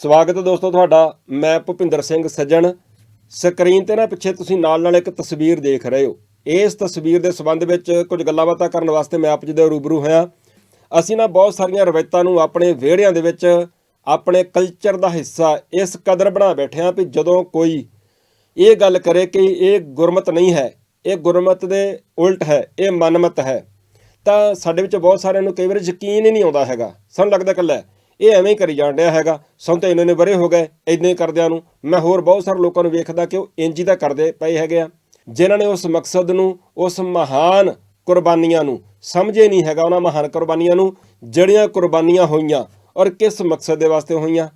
ਸਵਾਗਤ ਹੈ ਦੋਸਤੋ ਤੁਹਾਡਾ, ਮੈਂ ਭੁਪਿੰਦਰ ਸਿੰਘ ਸੱਜਣ। ਸਕਰੀਨ ਤੇ ਨਾ ਪਿੱਛੇ ਤੁਸੀਂ ਨਾਲ ਨਾਲ ਇੱਕ ਤਸਵੀਰ ਦੇਖ ਰਹੇ ਹੋ। ਇਸ ਤਸਵੀਰ ਦੇ ਸੰਬੰਧ ਵਿੱਚ ਕੁਝ ਗੱਲਾਂ ਬਾਤਾਂ ਕਰਨ ਵਾਸਤੇ ਮੈਂ ਆਪ ਜੀ ਦੇ ਰੂਬਰੂ ਹੋਇਆ। ਅਸੀਂ ਨਾ ਬਹੁਤ ਸਾਰੀਆਂ ਰਵਾਇਤਾਂ ਨੂੰ ਆਪਣੇ ਵਿਹੜਿਆਂ ਦੇ ਵਿੱਚ, ਆਪਣੇ ਕਲਚਰ ਦਾ ਹਿੱਸਾ ਇਸ ਕਦਰ ਬਣਾ ਬੈਠੇ ਹਾਂ ਵੀ ਜਦੋਂ ਕੋਈ ਇਹ ਗੱਲ ਕਰੇ ਕਿ ਇਹ ਗੁਰਮਤ ਨਹੀਂ ਹੈ, ਇਹ ਗੁਰਮਤ ਦੇ ਉਲਟ ਹੈ, ਇਹ ਮਨਮਤ ਹੈ, ਤਾਂ ਸਾਡੇ ਵਿੱਚ ਬਹੁਤ ਸਾਰਿਆਂ ਨੂੰ ਕਈ ਵਾਰ ਯਕੀਨ ਹੀ ਨਹੀਂ ਆਉਂਦਾ ਹੈਗਾ। ਸਾਨੂੰ ਲੱਗਦਾ ਕੱਲਾ ਇਹ ਐਵੇਂ ਹੀ ਕਰੀ ਜਾਣ ਰਿਹਾ ਹੈਗਾ। ਸਾਨੂੰ ਤਾਂ ਇੰਨੇ ਨੇ ਬਰੇ ਹੋ ਗਏ ਇਦਾਂ ਹੀ ਕਰਦਿਆਂ ਨੂੰ। ਮੈਂ ਹੋਰ ਬਹੁਤ ਸਾਰੇ ਲੋਕਾਂ ਨੂੰ ਵੇਖਦਾ ਕਿ ਉਹ ਇੰਜ ਹੀ ਤਾਂ ਕਰਦੇ ਪਏ ਹੈਗੇ ਆ। ਜਿਨ੍ਹਾਂ ਨੇ ਉਸ ਮਕਸਦ ਨੂੰ, ਉਸ ਮਹਾਨ ਕੁਰਬਾਨੀਆਂ ਨੂੰ ਸਮਝੇ ਨਹੀਂ ਹੈਗਾ ਉਹਨਾਂ ਮਹਾਨ ਕੁਰਬਾਨੀਆਂ ਨੂੰ, ਜਿਹੜੀਆਂ ਕੁਰਬਾਨੀਆਂ ਹੋਈਆਂ ਔਰ ਕਿਸ ਮਕਸਦ ਦੇ ਵਾਸਤੇ ਹੋਈਆਂ।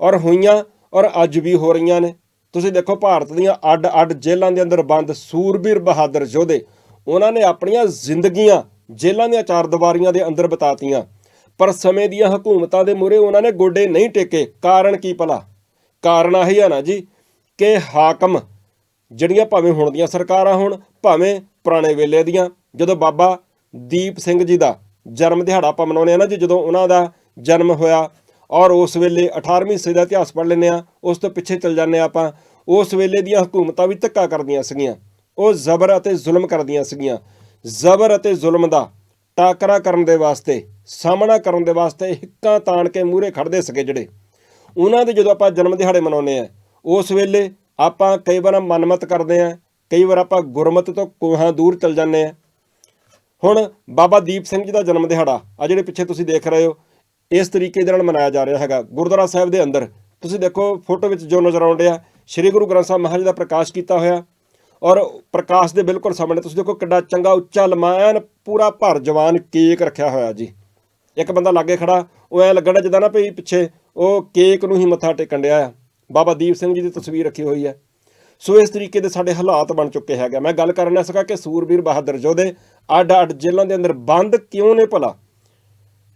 ਔਰ ਹੋਈਆਂ ਔਰ ਅੱਜ ਵੀ ਹੋ ਰਹੀਆਂ ਨੇ। ਤੁਸੀਂ ਦੇਖੋ ਭਾਰਤ ਦੀਆਂ ਅੱਡ-ਅੱਡ ਜੇਲ੍ਹਾਂ ਦੇ ਅੰਦਰ ਬੰਦ ਸੂਰਬੀਰ ਬਹਾਦਰ ਯੋਧੇ, ਉਹਨਾਂ ਨੇ ਆਪਣੀਆਂ ਜ਼ਿੰਦਗੀਆਂ ਜੇਲ੍ਹਾਂ ਦੀਆਂ ਚਾਰ ਦੀਵਾਰੀਆਂ ਦੇ ਅੰਦਰ ਬਿਤਾਤੀਆਂ। ਪਰ ਸਮੇਂ ਦੀਆਂ ਹਕੂਮਤਾਂ ਦੇ ਮੂਹਰੇ ਉਹਨਾਂ ਨੇ ਗੋਡੇ ਨਹੀਂ ਟੇਕੇ। ਕਾਰਨ ਕੀ ਭਲਾ? ਕਾਰਨ ਆਹੀ ਹੈ ਨਾ ਜੀ ਕਿ ਹਾਕਮ ਜਿਹੜੀਆਂ ਭਾਵੇਂ ਹੁਣ ਦੀਆਂ ਸਰਕਾਰਾਂ ਹੋਣ, ਭਾਵੇਂ ਪੁਰਾਣੇ ਵੇਲੇ ਦੀਆਂ, ਜਦੋਂ ਬਾਬਾ ਦੀਪ ਸਿੰਘ ਜੀ ਦਾ ਜਨਮ ਦਿਹਾੜਾ ਆਪਾਂ ਮਨਾਉਂਦੇ ਆ ਨਾ ਜੀ, ਜਦੋਂ ਉਹਨਾਂ ਦਾ ਜਨਮ ਹੋਇਆ ਔਰ ਉਸ ਵੇਲੇ 18ਵੀਂ ਸਦੀ ਦਾ ਇਤਿਹਾਸ ਪੜ੍ਹ ਲੈਂਦੇ ਆ, ਉਸ ਤੋਂ ਪਿੱਛੇ ਚੱਲ ਜਾਂਦੇ ਆ ਆਪਾਂ, ਉਸ ਵੇਲੇ ਦੀਆਂ ਹਕੂਮਤਾਂ ਵੀ ਧੱਕਾ ਕਰਦੀਆਂ ਸੀਗੀਆਂ। ਉਹ ਜ਼ਬਰ ਅਤੇ ਜ਼ੁਲਮ ਕਰਦੀਆਂ ਸੀਗੀਆਂ। ਜ਼ਬਰ ਅਤੇ ਜ਼ੁਲਮ ਦਾ ਟਾਕਰਾ ਕਰਨ ਦੇ ਵਾਸਤੇ ਸਾਹਮਣਾ ਕਰਨ ਦੇ ਵਾਸਤੇ ਹਿੱਕਾਂ ਤਾਣ ਕੇ ਮੂਹਰੇ ਖੜਦੇ ਸੀਗੇ ਜਿਹੜੇ। ਉਹਨਾਂ ਦੇ ਜਦੋਂ ਆਪਾਂ ਜਨਮ ਦਿਹਾੜੇ ਮਨਾਉਂਦੇ ਆ ਉਸ ਵੇਲੇ ਆਪਾਂ ਕਈ ਵਾਰ ਮਨਮਤ ਕਰਦੇ ਆ ਕਈ ਵਾਰ ਆਪਾਂ ਗੁਰਮਤ ਤੋਂ ਕੋਹਾਂ ਦੂਰ ਚੱਲ ਜਾਂਦੇ ਆ ਹੁਣ ਬਾਬਾ ਦੀਪ ਸਿੰਘ ਜੀ ਦਾ ਜਨਮ ਦਿਹਾੜਾ ਆ ਜਿਹੜੇ ਪਿੱਛੇ ਤੁਸੀਂ ਦੇਖ ਰਹੇ ਹੋ, ਇਸ ਤਰੀਕੇ ਦੇ ਨਾਲ ਮਨਾਇਆ ਜਾ ਰਿਹਾ ਹੈਗਾ। ਗੁਰਦੁਆਰਾ ਸਾਹਿਬ ਦੇ ਅੰਦਰ, ਤੁਸੀਂ ਦੇਖੋ, ਫੋਟੋ ਵਿੱਚ ਜੋ ਨਜ਼ਰ ਆਉਣ ਡਿਆ, ਸ੍ਰੀ ਗੁਰੂ ਗ੍ਰੰਥ ਸਾਹਿਬ ਮਹਾਰਾਜ ਦਾ ਪ੍ਰਕਾਸ਼ ਕੀਤਾ ਹੋਇਆ। ਔਰ ਪ੍ਰਕਾਸ਼ ਦੇ ਬਿਲਕੁਲ ਸਾਹਮਣੇ ਤੁਸੀਂ ਦੇਖੋ ਕਿੱਡਾ ਚੰਗਾ, ਉੱਚਾ ਲਮਾਇਨ ਪੂਰਾ ਭਰ ਜਵਾਨ ਕੇਕ ਰੱਖਿਆ ਹੋਇਆ ਜੀ। ਇੱਕ ਬੰਦਾ ਲਾਗੇ ਖੜਾ, ਉਹ ਐ ਲੱਗਣ ਜਿੱਦਾਂ ਨਾ ਭਈ ਪਿੱਛੇ, ਉਹ ਕੇਕ ਨੂੰ ਹੀ ਮੱਥਾ ਟੇਕਣ ਡਿਆ ਆ। ਬਾਬਾ ਦੀਪ ਸਿੰਘ ਜੀ ਦੀ ਤਸਵੀਰ ਰੱਖੀ ਹੋਈ ਹੈ ਸੋ ਇਸ ਤਰੀਕੇ ਦੇ ਸਾਡੇ ਹਾਲਾਤ ਬਣ ਚੁੱਕੇ ਹੈਗੇ ਮੈਂ ਗੱਲ ਕਰਨਾ ਸਕਾ ਕਿ ਸੂਰਬੀਰ ਬਹਾਦਰ ਯੋਧੇ ਅੱਡ ਅੱਡ ਜੇਲ੍ਹਾਂ ਦੇ ਅੰਦਰ ਬੰਦ ਕਿਉਂ ਨੇ ਭਲਾ?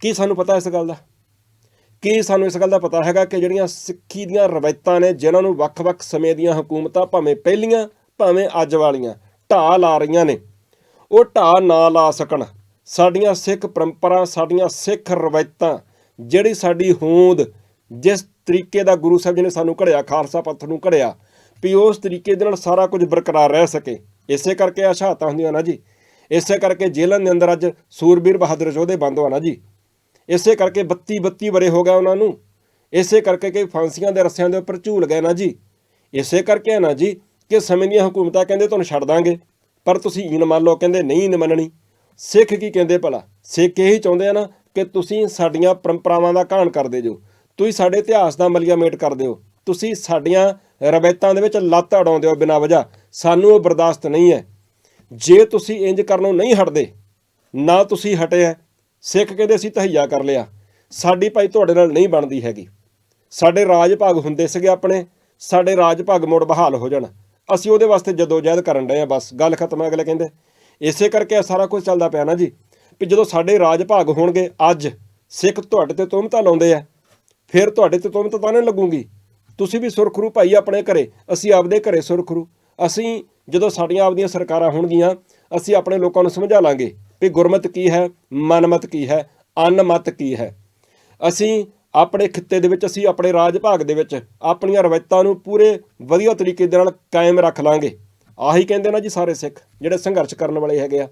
ਕੀ ਸਾਨੂੰ ਪਤਾ ਇਸ ਗੱਲ ਦਾ? ਕੀ ਸਾਨੂੰ ਇਸ ਗੱਲ ਦਾ ਪਤਾ ਹੈਗਾ ਕਿ ਜਿਹੜੀਆਂ ਸਿੱਖੀ ਦੀਆਂ ਰਵਾਇਤਾਂ ਨੇ, ਜਿਨ੍ਹਾਂ ਨੂੰ ਵੱਖ-ਵੱਖ ਸਮੇਂ ਦੀਆਂ ਹਕੂਮਤਾਂ ਭਾਵੇਂ ਪਹਿਲੀਆਂ, ਭਾਵੇਂ ਅੱਜ ਵਾਲੀਆਂ, ਢਾਹ ਲਾ ਰਹੀਆਂ ਨੇ, ਉਹ ਢਾਹ ਨਾ ਲਾ ਸਕਣ। ਸਾਡੀਆਂ ਸਿੱਖ ਪਰੰਪਰਾ, ਸਾਡੀਆਂ ਸਿੱਖ ਰਵਾਇਤਾਂ, ਜਿਹੜੀ ਸਾਡੀ ਹੋਂਦ, ਜਿਸ ਤਰੀਕੇ ਦਾ ਗੁਰੂ ਸਾਹਿਬ ਜੀ ਨੇ ਸਾਨੂੰ ਘੜਿਆ, ਖਾਲਸਾ ਪੰਥ ਨੂੰ ਘੜਿਆ, ਵੀ ਉਸ ਤਰੀਕੇ ਦੇ ਨਾਲ ਸਾਰਾ ਕੁਝ ਬਰਕਰਾਰ ਰਹਿ ਸਕੇ। ਇਸੇ ਕਰਕੇ ਆ ਸ਼ਹਾਦਤਾਂ ਹੁੰਦੀਆਂ ਨਾ ਜੀ। ਇਸੇ ਕਰਕੇ ਜੇਲ੍ਹਾਂ ਦੇ ਅੰਦਰ ਅੱਜ ਸੂਰਬੀਰ ਬਹਾਦਰ ਯੋਧੇ ਬੰਦ ਹੋਆ ਨਾ ਜੀ। ਇਸੇ ਕਰਕੇ 32 32 ਬਰੇ ਹੋ ਗਏ ਉਹਨਾਂ ਨੂੰ। ਇਸੇ ਕਰਕੇ ਕਿ ਫਾਂਸੀਆਂ ਦੇ ਰੱਸਿਆਂ ਦੇ ਉੱਪਰ ਝੂਲ ਗਏ ਨਾ ਜੀ। ਇਸੇ ਕਰਕੇ ਹੈ ਨਾ ਜੀ ਕਿ ਸਮੇਂ ਦੀਆਂ ਹਕੂਮਤਾਂ ਕਹਿੰਦੇ ਤੁਹਾਨੂੰ ਛੱਡ ਦਾਂਗੇ, ਪਰ ਤੁਸੀਂ ਈਨ ਮੰਨ ਲਓ, ਕਹਿੰਦੇ ਨਹੀਂ ਈਨ ਮੰਨਣੀ। ਸਿੱਖ ਕੀ ਕਹਿੰਦੇ ਭਲਾ? ਸਿੱਖ ਇਹੀ ਚਾਹੁੰਦੇ ਆ ਨਾ ਕਿ ਤੁਸੀਂ ਸਾਡੀਆਂ ਪਰੰਪਰਾਵਾਂ ਦਾ ਘਾਣ ਕਰਦੇ ਜੋ। ਤੁਸੀਂ ਸਾਡੇ ਇਤਿਹਾਸ ਦਾ ਮਲੀਆ ਮੇਟ ਕਰਦੇ ਹੋ। ਤੁਸੀਂ ਸਾਡੀਆਂ ਰਵਾਇਤਾਂ ਦੇ ਵਿੱਚ ਲੱਤ ਅਡਾਉਂਦੇ ਹੋ ਬਿਨਾਂ ਵਜ੍ਹਾ। ਸਾਨੂੰ ਉਹ ਬਰਦਾਸ਼ਤ ਨਹੀਂ ਹੈ। ਜੇ ਤੁਸੀਂ ਇੰਜ ਕਰਨੋਂ ਨਹੀਂ ਹਟਦੇ, ਨਾ ਤੁਸੀਂ ਹਟੇ ਹੈ। ਸਿੱਖ ਕਹਿੰਦੇ ਅਸੀਂ ਤਹਈਆ ਕਰ ਲਿਆ। ਸਾਡੀ ਭਾਈ ਤੁਹਾਡੇ ਨਾਲ ਨਹੀਂ ਬਣਦੀ ਹੈਗੀ। ਸਾਡੇ ਰਾਜ ਭਾਗ ਹੁੰਦੇ ਸੀਗੇ ਆਪਣੇ। ਸਾਡੇ ਰਾਜ ਭਾਗ ਮੁੜ ਬਹਾਲ ਹੋ ਜਾਣ। ਅਸੀਂ ਉਹਦੇ ਵਾਸਤੇ ਜਦੋਜਹਿਦ ਕਰਨ ਡਏ ਆ ਬਸ। ਗੱਲ ਖਤਮ ਹੈ ਅਗਲੇ ਕਹਿੰਦੇ। ਇਸੇ ਕਰਕੇ ਇਹ ਸਾਰਾ ਕੁਝ ਚੱਲਦਾ ਪਿਆ ਨਾ ਜੀ ਵੀ ਜਦੋਂ ਸਾਡੇ ਰਾਜ ਭਾਗ ਹੋਣਗੇ, ਅੱਜ ਸਿੱਖ ਤੁਹਾਡੇ ਤੇ ਤੁਹਮਤਾਂ ਲਾਉਂਦੇ ਆ, ਫਿਰ ਤੁਹਾਡੇ ਤੇ ਤੁਹਮਤ ਤਾਂ ਨਹੀਂ ਲੱਗੂਗੀ। ਤੁਸੀਂ ਵੀ ਸੁਰਖਰੂ ਭਾਈ ਆਪਣੇ ਘਰੇ, ਅਸੀਂ ਆਪਦੇ ਘਰੇ ਸੁਰਖਰੂ। ਅਸੀਂ ਜਦੋਂ ਸਾਡੀਆਂ ਆਪਦੀਆਂ ਸਰਕਾਰਾਂ ਹੋਣਗੀਆਂ, ਅਸੀਂ ਆਪਣੇ ਲੋਕਾਂ ਨੂੰ ਸਮਝਾ ਲਾਂਗੇ ਵੀ ਗੁਰਮਤ ਕੀ ਹੈ, ਮਨਮਤ ਕੀ ਹੈ, ਅਨਮਤ ਕੀ ਹੈ। ਅਸੀਂ ਆਪਣੇ ਖਿੱਤੇ ਦੇ ਵਿੱਚ, ਅਸੀਂ ਆਪਣੇ ਰਾਜ ਭਾਗ ਦੇ ਵਿੱਚ ਆਪਣੀਆਂ ਰਵਾਇਤਾਂ ਨੂੰ ਪੂਰੇ ਵਧੀਆ ਤਰੀਕੇ ਦੇ ਨਾਲ ਕਾਇਮ ਰੱਖ ਲਾਂਗੇ। ਆਹੀ ਕਹਿੰਦੇ ਨਾ ਜੀ ਸਾਰੇ ਸਿੱਖ, ਜਿਹੜੇ ਸੰਘਰਸ਼ ਕਰਨ ਵਾਲੇ ਹੈਗੇ ਆ।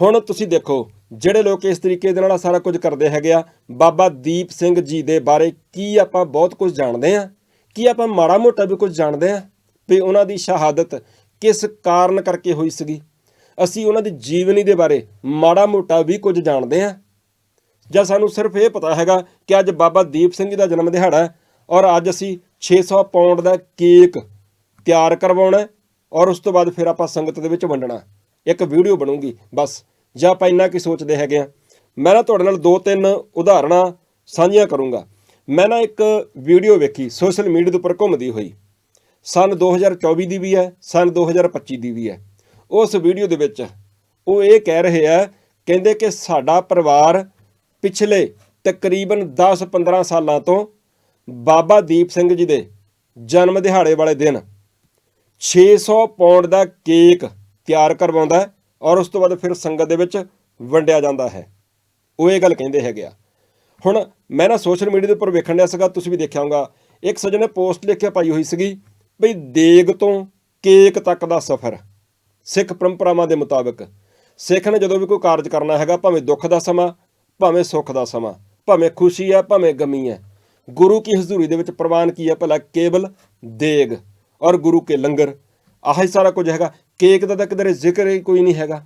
ਹੁਣ ਤੁਸੀਂ ਦੇਖੋ, ਜਿਹੜੇ ਲੋਕ ਇਸ ਤਰੀਕੇ ਦੇ ਨਾਲ ਸਾਰਾ ਕੁਝ ਕਰਦੇ ਹੈਗੇ ਆ, ਬਾਬਾ ਦੀਪ ਸਿੰਘ ਜੀ ਦੇ ਬਾਰੇ ਕੀ ਆਪਾਂ ਬਹੁਤ ਕੁਝ ਜਾਣਦੇ ਆ? ਕੀ ਆਪਾਂ ਮਾੜਾ ਮੋਟਾ ਵੀ ਕੁਝ ਜਾਣਦੇ ਆ? ਵੀ ਉਹਨਾਂ ਦੀ ਸ਼ਹਾਦਤ ਕਿਸ ਕਾਰਨ ਕਰਕੇ ਹੋਈ ਸੀਗੀ? ਅਸੀਂ ਉਹਨਾਂ ਦੀ ਜੀਵਨੀ ਦੇ ਬਾਰੇ ਮਾੜਾ ਮੋਟਾ ਵੀ ਕੁਝ ਜਾਣਦੇ ਆ। ਜਾਂ ਸਾਨੂੰ ਸਿਰਫ ਇਹ ਪਤਾ ਹੈਗਾ ਕਿ ਅੱਜ ਬਾਬਾ ਦੀਪ ਸਿੰਘ ਜੀ ਦਾ ਜਨਮ ਦਿਹਾੜਾ ਹੈ ਔਰ ਅੱਜ ਅਸੀਂ 600 ਪਾਉਂਡ ਦਾ ਕੇਕ ਤਿਆਰ ਕਰਵਾਉਣਾ ਔਰ ਉਸ ਤੋਂ ਬਾਅਦ ਫਿਰ ਆਪਾਂ ਸੰਗਤ ਦੇ ਵਿੱਚ ਵੰਡਣਾ। ਇੱਕ ਵੀਡੀਓ ਬਣੂਗੀ, ਬਸ। ਜਾਂ ਆਪਾਂ ਇੰਨਾ ਕੀ ਸੋਚਦੇ ਹੈਗੇ ਆ। ਮੈਂ ਨਾ ਤੁਹਾਡੇ ਨਾਲ ਦੋ ਤਿੰਨ ਉਦਾਹਰਨਾਂ ਸਾਂਝੀਆਂ ਕਰੂੰਗਾ। ਮੈਂ ਨਾ ਇੱਕ ਵੀਡੀਓ ਵੇਖੀ, ਸੋਸ਼ਲ ਮੀਡੀਆ ਦੇ ਉੱਪਰ ਘੁੰਮਦੀ ਹੋਈ। ਸਨ 2024 ਦੀ ਵੀ ਹੈ, ਸਨ 2025 ਦੀ ਵੀ ਹੈ। ਉਸ ਵੀਡੀਓ ਦੇ ਵਿੱਚ ਉਹ ਇਹ ਕਹਿ ਰਹੇ ਆ, ਕਹਿੰਦੇ ਕਿ ਸਾਡਾ ਪਰਿਵਾਰ ਪਿਛਲੇ ਤਕਰੀਬਨ 10-15 ਸਾਲਾਂ ਤੋਂ ਬਾਬਾ ਦੀਪ ਸਿੰਘ ਜੀ ਦੇ ਜਨਮ ਦਿਹਾੜੇ ਵਾਲੇ ਦਿਨ 600 ਪੌਂਡ ਦਾ ਕੇਕ ਤਿਆਰ ਕਰਵਾਉਂਦਾ ਹੈ ਔਰ ਉਸ ਤੋਂ ਬਾਅਦ ਫਿਰ ਸੰਗਤ ਦੇ ਵਿੱਚ ਵੰਡਿਆ ਜਾਂਦਾ ਹੈ। ਉਹ ਇਹ ਗੱਲ ਕਹਿੰਦੇ ਹੈਗੇ ਆ। ਹੁਣ ਮੈਂ ਨਾ ਸੋਸ਼ਲ ਮੀਡੀਆ ਦੇ ਉੱਪਰ ਵੇਖਣ ਡਿਆ ਸੀਗਾ, ਤੁਸੀਂ ਵੀ ਦੇਖਿਆ ਹੋਊਗਾ। ਇੱਕ ਸੱਜਣ ਨੇ ਪੋਸਟ ਲਿਖ ਕੇ ਪਾਈ ਹੋਈ ਸੀਗੀ ਬਈ ਦੇਗ ਤੋਂ ਕੇਕ ਤੱਕ ਦਾ ਸਫ਼ਰ, ਸਿੱਖ ਪਰੰਪਰਾਵਾਂ ਦੇ ਮੁਤਾਬਕ। ਸਿੱਖ ਨੇ ਜਦੋਂ ਵੀ ਕੋਈ ਕਾਰਜ ਕਰਨਾ ਹੈਗਾ, ਭਾਵੇਂ ਦੁੱਖ ਦਾ ਸਮਾਂ, ਭਾਵੇਂ ਸੁੱਖ ਦਾ ਸਮਾਂ, ਭਾਵੇਂ ਖੁਸ਼ੀ ਹੈ ਭਾਵੇਂ ਗਮੀ ਹੈ ਗੁਰੂ ਕੀ ਹਜ਼ੂਰੀ ਦੇ ਵਿੱਚ ਪ੍ਰਵਾਨ ਕੀ ਹੈ ਭਲਾ ਕੇਵਲ ਦੇਗ। ਔਰ ਗੁਰੂ ਕੇ ਲੰਗਰ। ਆਹ ਹੀ ਸਾਰਾ ਕੁਝ ਹੈਗਾ। ਕੇਕ ਦਾ ਤਾਂ ਕਿਧਰੇ ਜ਼ਿਕਰ ਹੀ ਕੋਈ ਨਹੀਂ ਹੈਗਾ।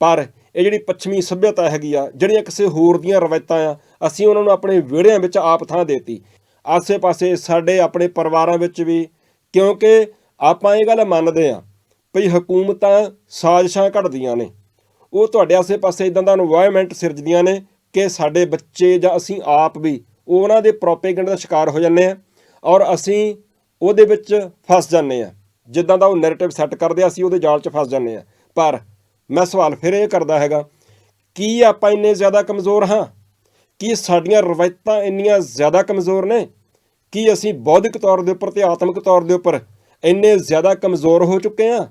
ਪਰ ਇਹ ਜਿਹੜੀ ਪੱਛਮੀ ਸੱਭਿਅਤਾ ਹੈਗੀ ਆ, ਜਿਹੜੀਆਂ ਕਿਸੇ ਹੋਰ ਦੀਆਂ ਰਵਾਇਤਾਂ ਆ, ਅਸੀਂ ਉਹਨਾਂ ਨੂੰ ਆਪਣੇ ਵਿਹੜਿਆਂ ਵਿੱਚ ਆਪ ਥਾਂ ਦੇਤੀ। ਆਸੇ-ਪਾਸੇ ਸਾਡੇ ਆਪਣੇ ਪਰਿਵਾਰਾਂ ਵਿੱਚ ਵੀ, ਕਿਉਂਕਿ ਆਪਾਂ ਇਹ ਗੱਲ ਮੰਨਦੇ ਆ, ਭਈ ਹਕੂਮਤਾਂ ਸਾਜ਼ਿਸ਼ਾਂ ਘੜਦੀਆਂ ਨੇ। ਉਹ ਤੁਹਾਡੇ ਆਸੇ-ਪਾਸੇ ਇਦਾਂ ਦਾ এনवायरमेंट ਸਿਰਜਦੀਆਂ ਨੇ ਕਿ ਸਾਡੇ ਬੱਚੇ ਜਾਂ ਅਸੀਂ ਆਪ ਵੀ ਉਹਨਾਂ ਦੇ ਪ੍ਰੋਪੇਗੈਂਡਾ ਦਾ ਸ਼ਿਕਾਰ ਹੋ ਜਾਂਦੇ ਆ। ਔਰ ਅਸੀਂ ਉਹਦੇ ਵਿੱਚ ਫਸ ਜਾਂਦੇ ਆ। ਜਿੱਦਾਂ ਦਾ ਉਹ ਨੈਰੇਟਿਵ ਸੈੱਟ ਕਰਦੇ ਆ, ਅਸੀਂ ਉਹਦੇ ਜਾਲ 'ਚ ਫਸ ਜਾਂਦੇ ਆ। ਪਰ ਮੈਂ ਸਵਾਲ ਫਿਰ ਇਹ ਕਰਦਾ ਹੈਗਾ, ਕੀ ਆਪਾਂ ਇੰਨੇ ਜ਼ਿਆਦਾ ਕਮਜ਼ੋਰ ਹਾਂ? ਕੀ ਸਾਡੀਆਂ ਰਵਾਇਤਾਂ ਇੰਨੀਆਂ ਜ਼ਿਆਦਾ ਕਮਜ਼ੋਰ ਨੇ? ਕੀ ਅਸੀਂ ਬੌਧਿਕ ਤੌਰ ਦੇ ਉੱਪਰ ਤੇ ਆਤਮਿਕ ਤੌਰ ਦੇ ਉੱਪਰ ਇੰਨੇ ਜ਼ਿਆਦਾ ਕਮਜ਼ੋਰ ਹੋ ਚੁੱਕੇ ਹਾਂ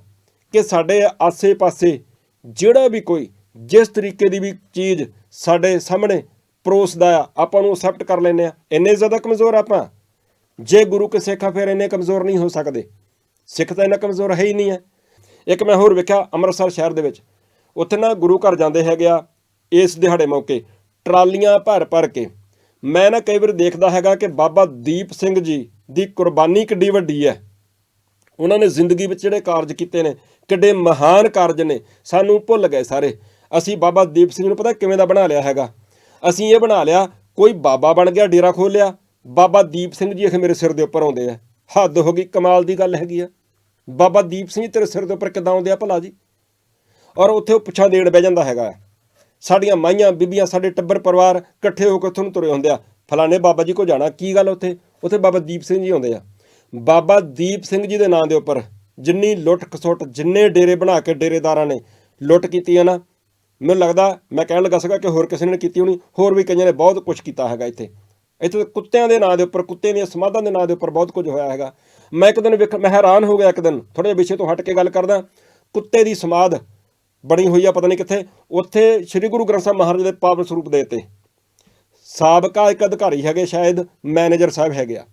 ਕਿ ਸਾਡੇ ਆਸੇ-ਪਾਸੇ ਜਿਹੜਾ ਵੀ ਕੋਈ, ਜਿਸ ਤਰੀਕੇ ਦੀ ਵੀ ਚੀਜ਼ ਸਾਡੇ ਸਾਹਮਣੇ ਪਰੋਸਦਾ ਆ, ਆਪਾਂ ਨੂੰ ਅਸੈਪਟ ਕਰ ਲੈਂਦੇ ਆ ਇੰਨੇ ਜ਼ਿਆਦਾ ਕਮਜ਼ੋਰ ਆਪਾਂ। ਜੇ ਗੁਰੂ ਕੇ ਸਿੱਖ ਆ, ਫਿਰ ਇੰਨੇ ਕਮਜ਼ੋਰ ਨਹੀਂ ਹੋ ਸਕਦੇ। ਸਿੱਖ ਤਾਂ ਇੰਨਾ ਕਮਜ਼ੋਰ ਹੈ ਹੀ ਨਹੀਂ ਹੈ। ਇੱਕ ਮੈਂ ਹੋਰ ਵੇਖਿਆ ਅੰਮ੍ਰਿਤਸਰ ਸ਼ਹਿਰ ਦੇ ਵਿੱਚ। ਉੱਥੇ ਨਾ ਗੁਰੂ ਘਰ ਜਾਂਦੇ ਹੈਗੇ ਆ, ਇਸ ਦਿਹਾੜੇ ਮੌਕੇ, ਟਰਾਲੀਆਂ ਭਰ ਭਰ ਕੇ। ਮੈਂ ਨਾ ਕਈ ਵਾਰ ਦੇਖਦਾ ਹੈਗਾ ਕਿ ਬਾਬਾ ਦੀਪ ਸਿੰਘ ਜੀ ਦੀ ਕੁਰਬਾਨੀ ਕਿੱਡੀ ਵੱਡੀ ਹੈ। ਉਹਨਾਂ ਨੇ ਜ਼ਿੰਦਗੀ ਵਿੱਚ ਜਿਹੜੇ ਕਾਰਜ ਕੀਤੇ ਨੇ, ਕਿੱਡੇ ਮਹਾਨ ਕਾਰਜ ਨੇ, ਸਾਨੂੰ ਭੁੱਲ ਗਏ ਸਾਰੇ। ਅਸੀਂ ਬਾਬਾ ਦੀਪ ਸਿੰਘ ਨੂੰ ਪਤਾ ਕਿਵੇਂ ਦਾ ਬਣਾ ਲਿਆ ਹੈਗਾ? ਅਸੀਂ ਇਹ ਬਣਾ ਲਿਆ, ਕੋਈ ਬਾਬਾ ਬਣ ਗਿਆ, ਡੇਰਾ ਖੋਲ ਲਿਆ। ਬਾਬਾ ਦੀਪ ਸਿੰਘ ਜੀ ਇਹ ਮੇਰੇ ਸਿਰ ਦੇ ਉੱਪਰ ਆਉਂਦੇ ਆ। ਹੱਦ ਹੋ ਗਈ, ਕਮਾਲ ਦੀ ਗੱਲ ਹੈਗੀ ਆ। ਬਾਬਾ ਦੀਪ ਸਿੰਘ ਜੀ ਤੇਰੇ ਸਿਰ ਦੇ ਉੱਪਰ ਕਿੱਦਾਂ ਆਉਂਦੇ ਆ ਭਲਾ ਜੀ? ਔਰ ਉੱਥੇ ਉਹ ਪੁੱਛਾਂ ਦੇੜ ਬਹਿ ਜਾਂਦਾ ਹੈਗਾ। ਸਾਡੀਆਂ ਮਾਈਆਂ, ਬੀਬੀਆਂ, ਸਾਡੇ ਟੱਬਰ ਪਰਿਵਾਰ ਇਕੱਠੇ ਹੋ ਕੇ ਉੱਥੋਂ ਤੁਰੇ ਹੁੰਦੇ ਆ। ਫਲਾਣੇ ਬਾਬਾ ਜੀ ਕੋ ਜਾਣਾ, ਕੀ ਗੱਲ ਉੱਥੇ? ਉੱਥੇ ਬਾਬਾ ਦੀਪ ਸਿੰਘ ਜੀ ਆਉਂਦੇ ਆ। ਬਾਬਾ ਦੀਪ ਸਿੰਘ ਜੀ ਦੇ ਨਾਂ ਦੇ ਉੱਪਰ ਜਿੰਨੀ ਲੁੱਟ ਖਸੁੱਟ, ਜਿੰਨੇ ਡੇਰੇ ਬਣਾ ਕੇ ਡੇਰੇਦਾਰਾਂ ਨੇ ਲੁੱਟ ਕੀਤੀ ਹੈ ਨਾ, ਮੈਨੂੰ ਲੱਗਦਾ, ਮੈਂ ਕਹਿਣ ਲੱਗਾ ਸੀਗਾ ਕਿ ਹੋਰ ਕਿਸੇ ਨੇ ਕੀਤੀ ਹੋਣੀ, ਹੋਰ ਵੀ ਕਈਆਂ ਨੇ ਬਹੁਤ ਕੁਝ ਕੀਤਾ ਹੈਗਾ ਇੱਥੇ। ਇੱਥੇ ਕੁੱਤਿਆਂ ਦੇ ਨਾਂ ਦੇ ਉੱਪਰ ਕੁੱਤੇ ਦੀਆਂ ਸਮਾਧਾਂ ਦੇ ਨਾਂ ਦੇ ਉੱਪਰ ਬਹੁਤ ਕੁਝ ਹੋਇਆ ਹੈਗਾ। ਮੈਂ ਇੱਕ ਦਿਨ ਵੇਖ ਮੈਂ ਹੈਰਾਨ ਹੋ ਗਿਆ ਇੱਕ ਦਿਨ ਥੋੜੇ ਵਿਸ਼ੇ ਤੋਂ ਹਟ ਕੇ ਗੱਲ ਕਰਦਾ। ਕੁੱਤੇ ਦੀ ਸਮਾਧ ਬਣੀ ਹੋਈ ਆ, ਪਤਾ ਨਹੀਂ ਕਿੱਥੇ। ਉੱਥੇ ਸ੍ਰੀ ਗੁਰੂ ਗ੍ਰੰਥ ਸਾਹਿਬ ਮਹਾਰਾਜ ਦੇ ਪਾਵਨ ਸਰੂਪ ਦੇ ਉੱਤੇ। ਸਾਬਕਾ ਇੱਕ ਅਧਿਕਾਰੀ ਹੈਗੇ, ਸ਼ਾਇਦ ਮੈਨੇਜਰ ਸਾਹਿਬ ਹੈਗੇ ਆ।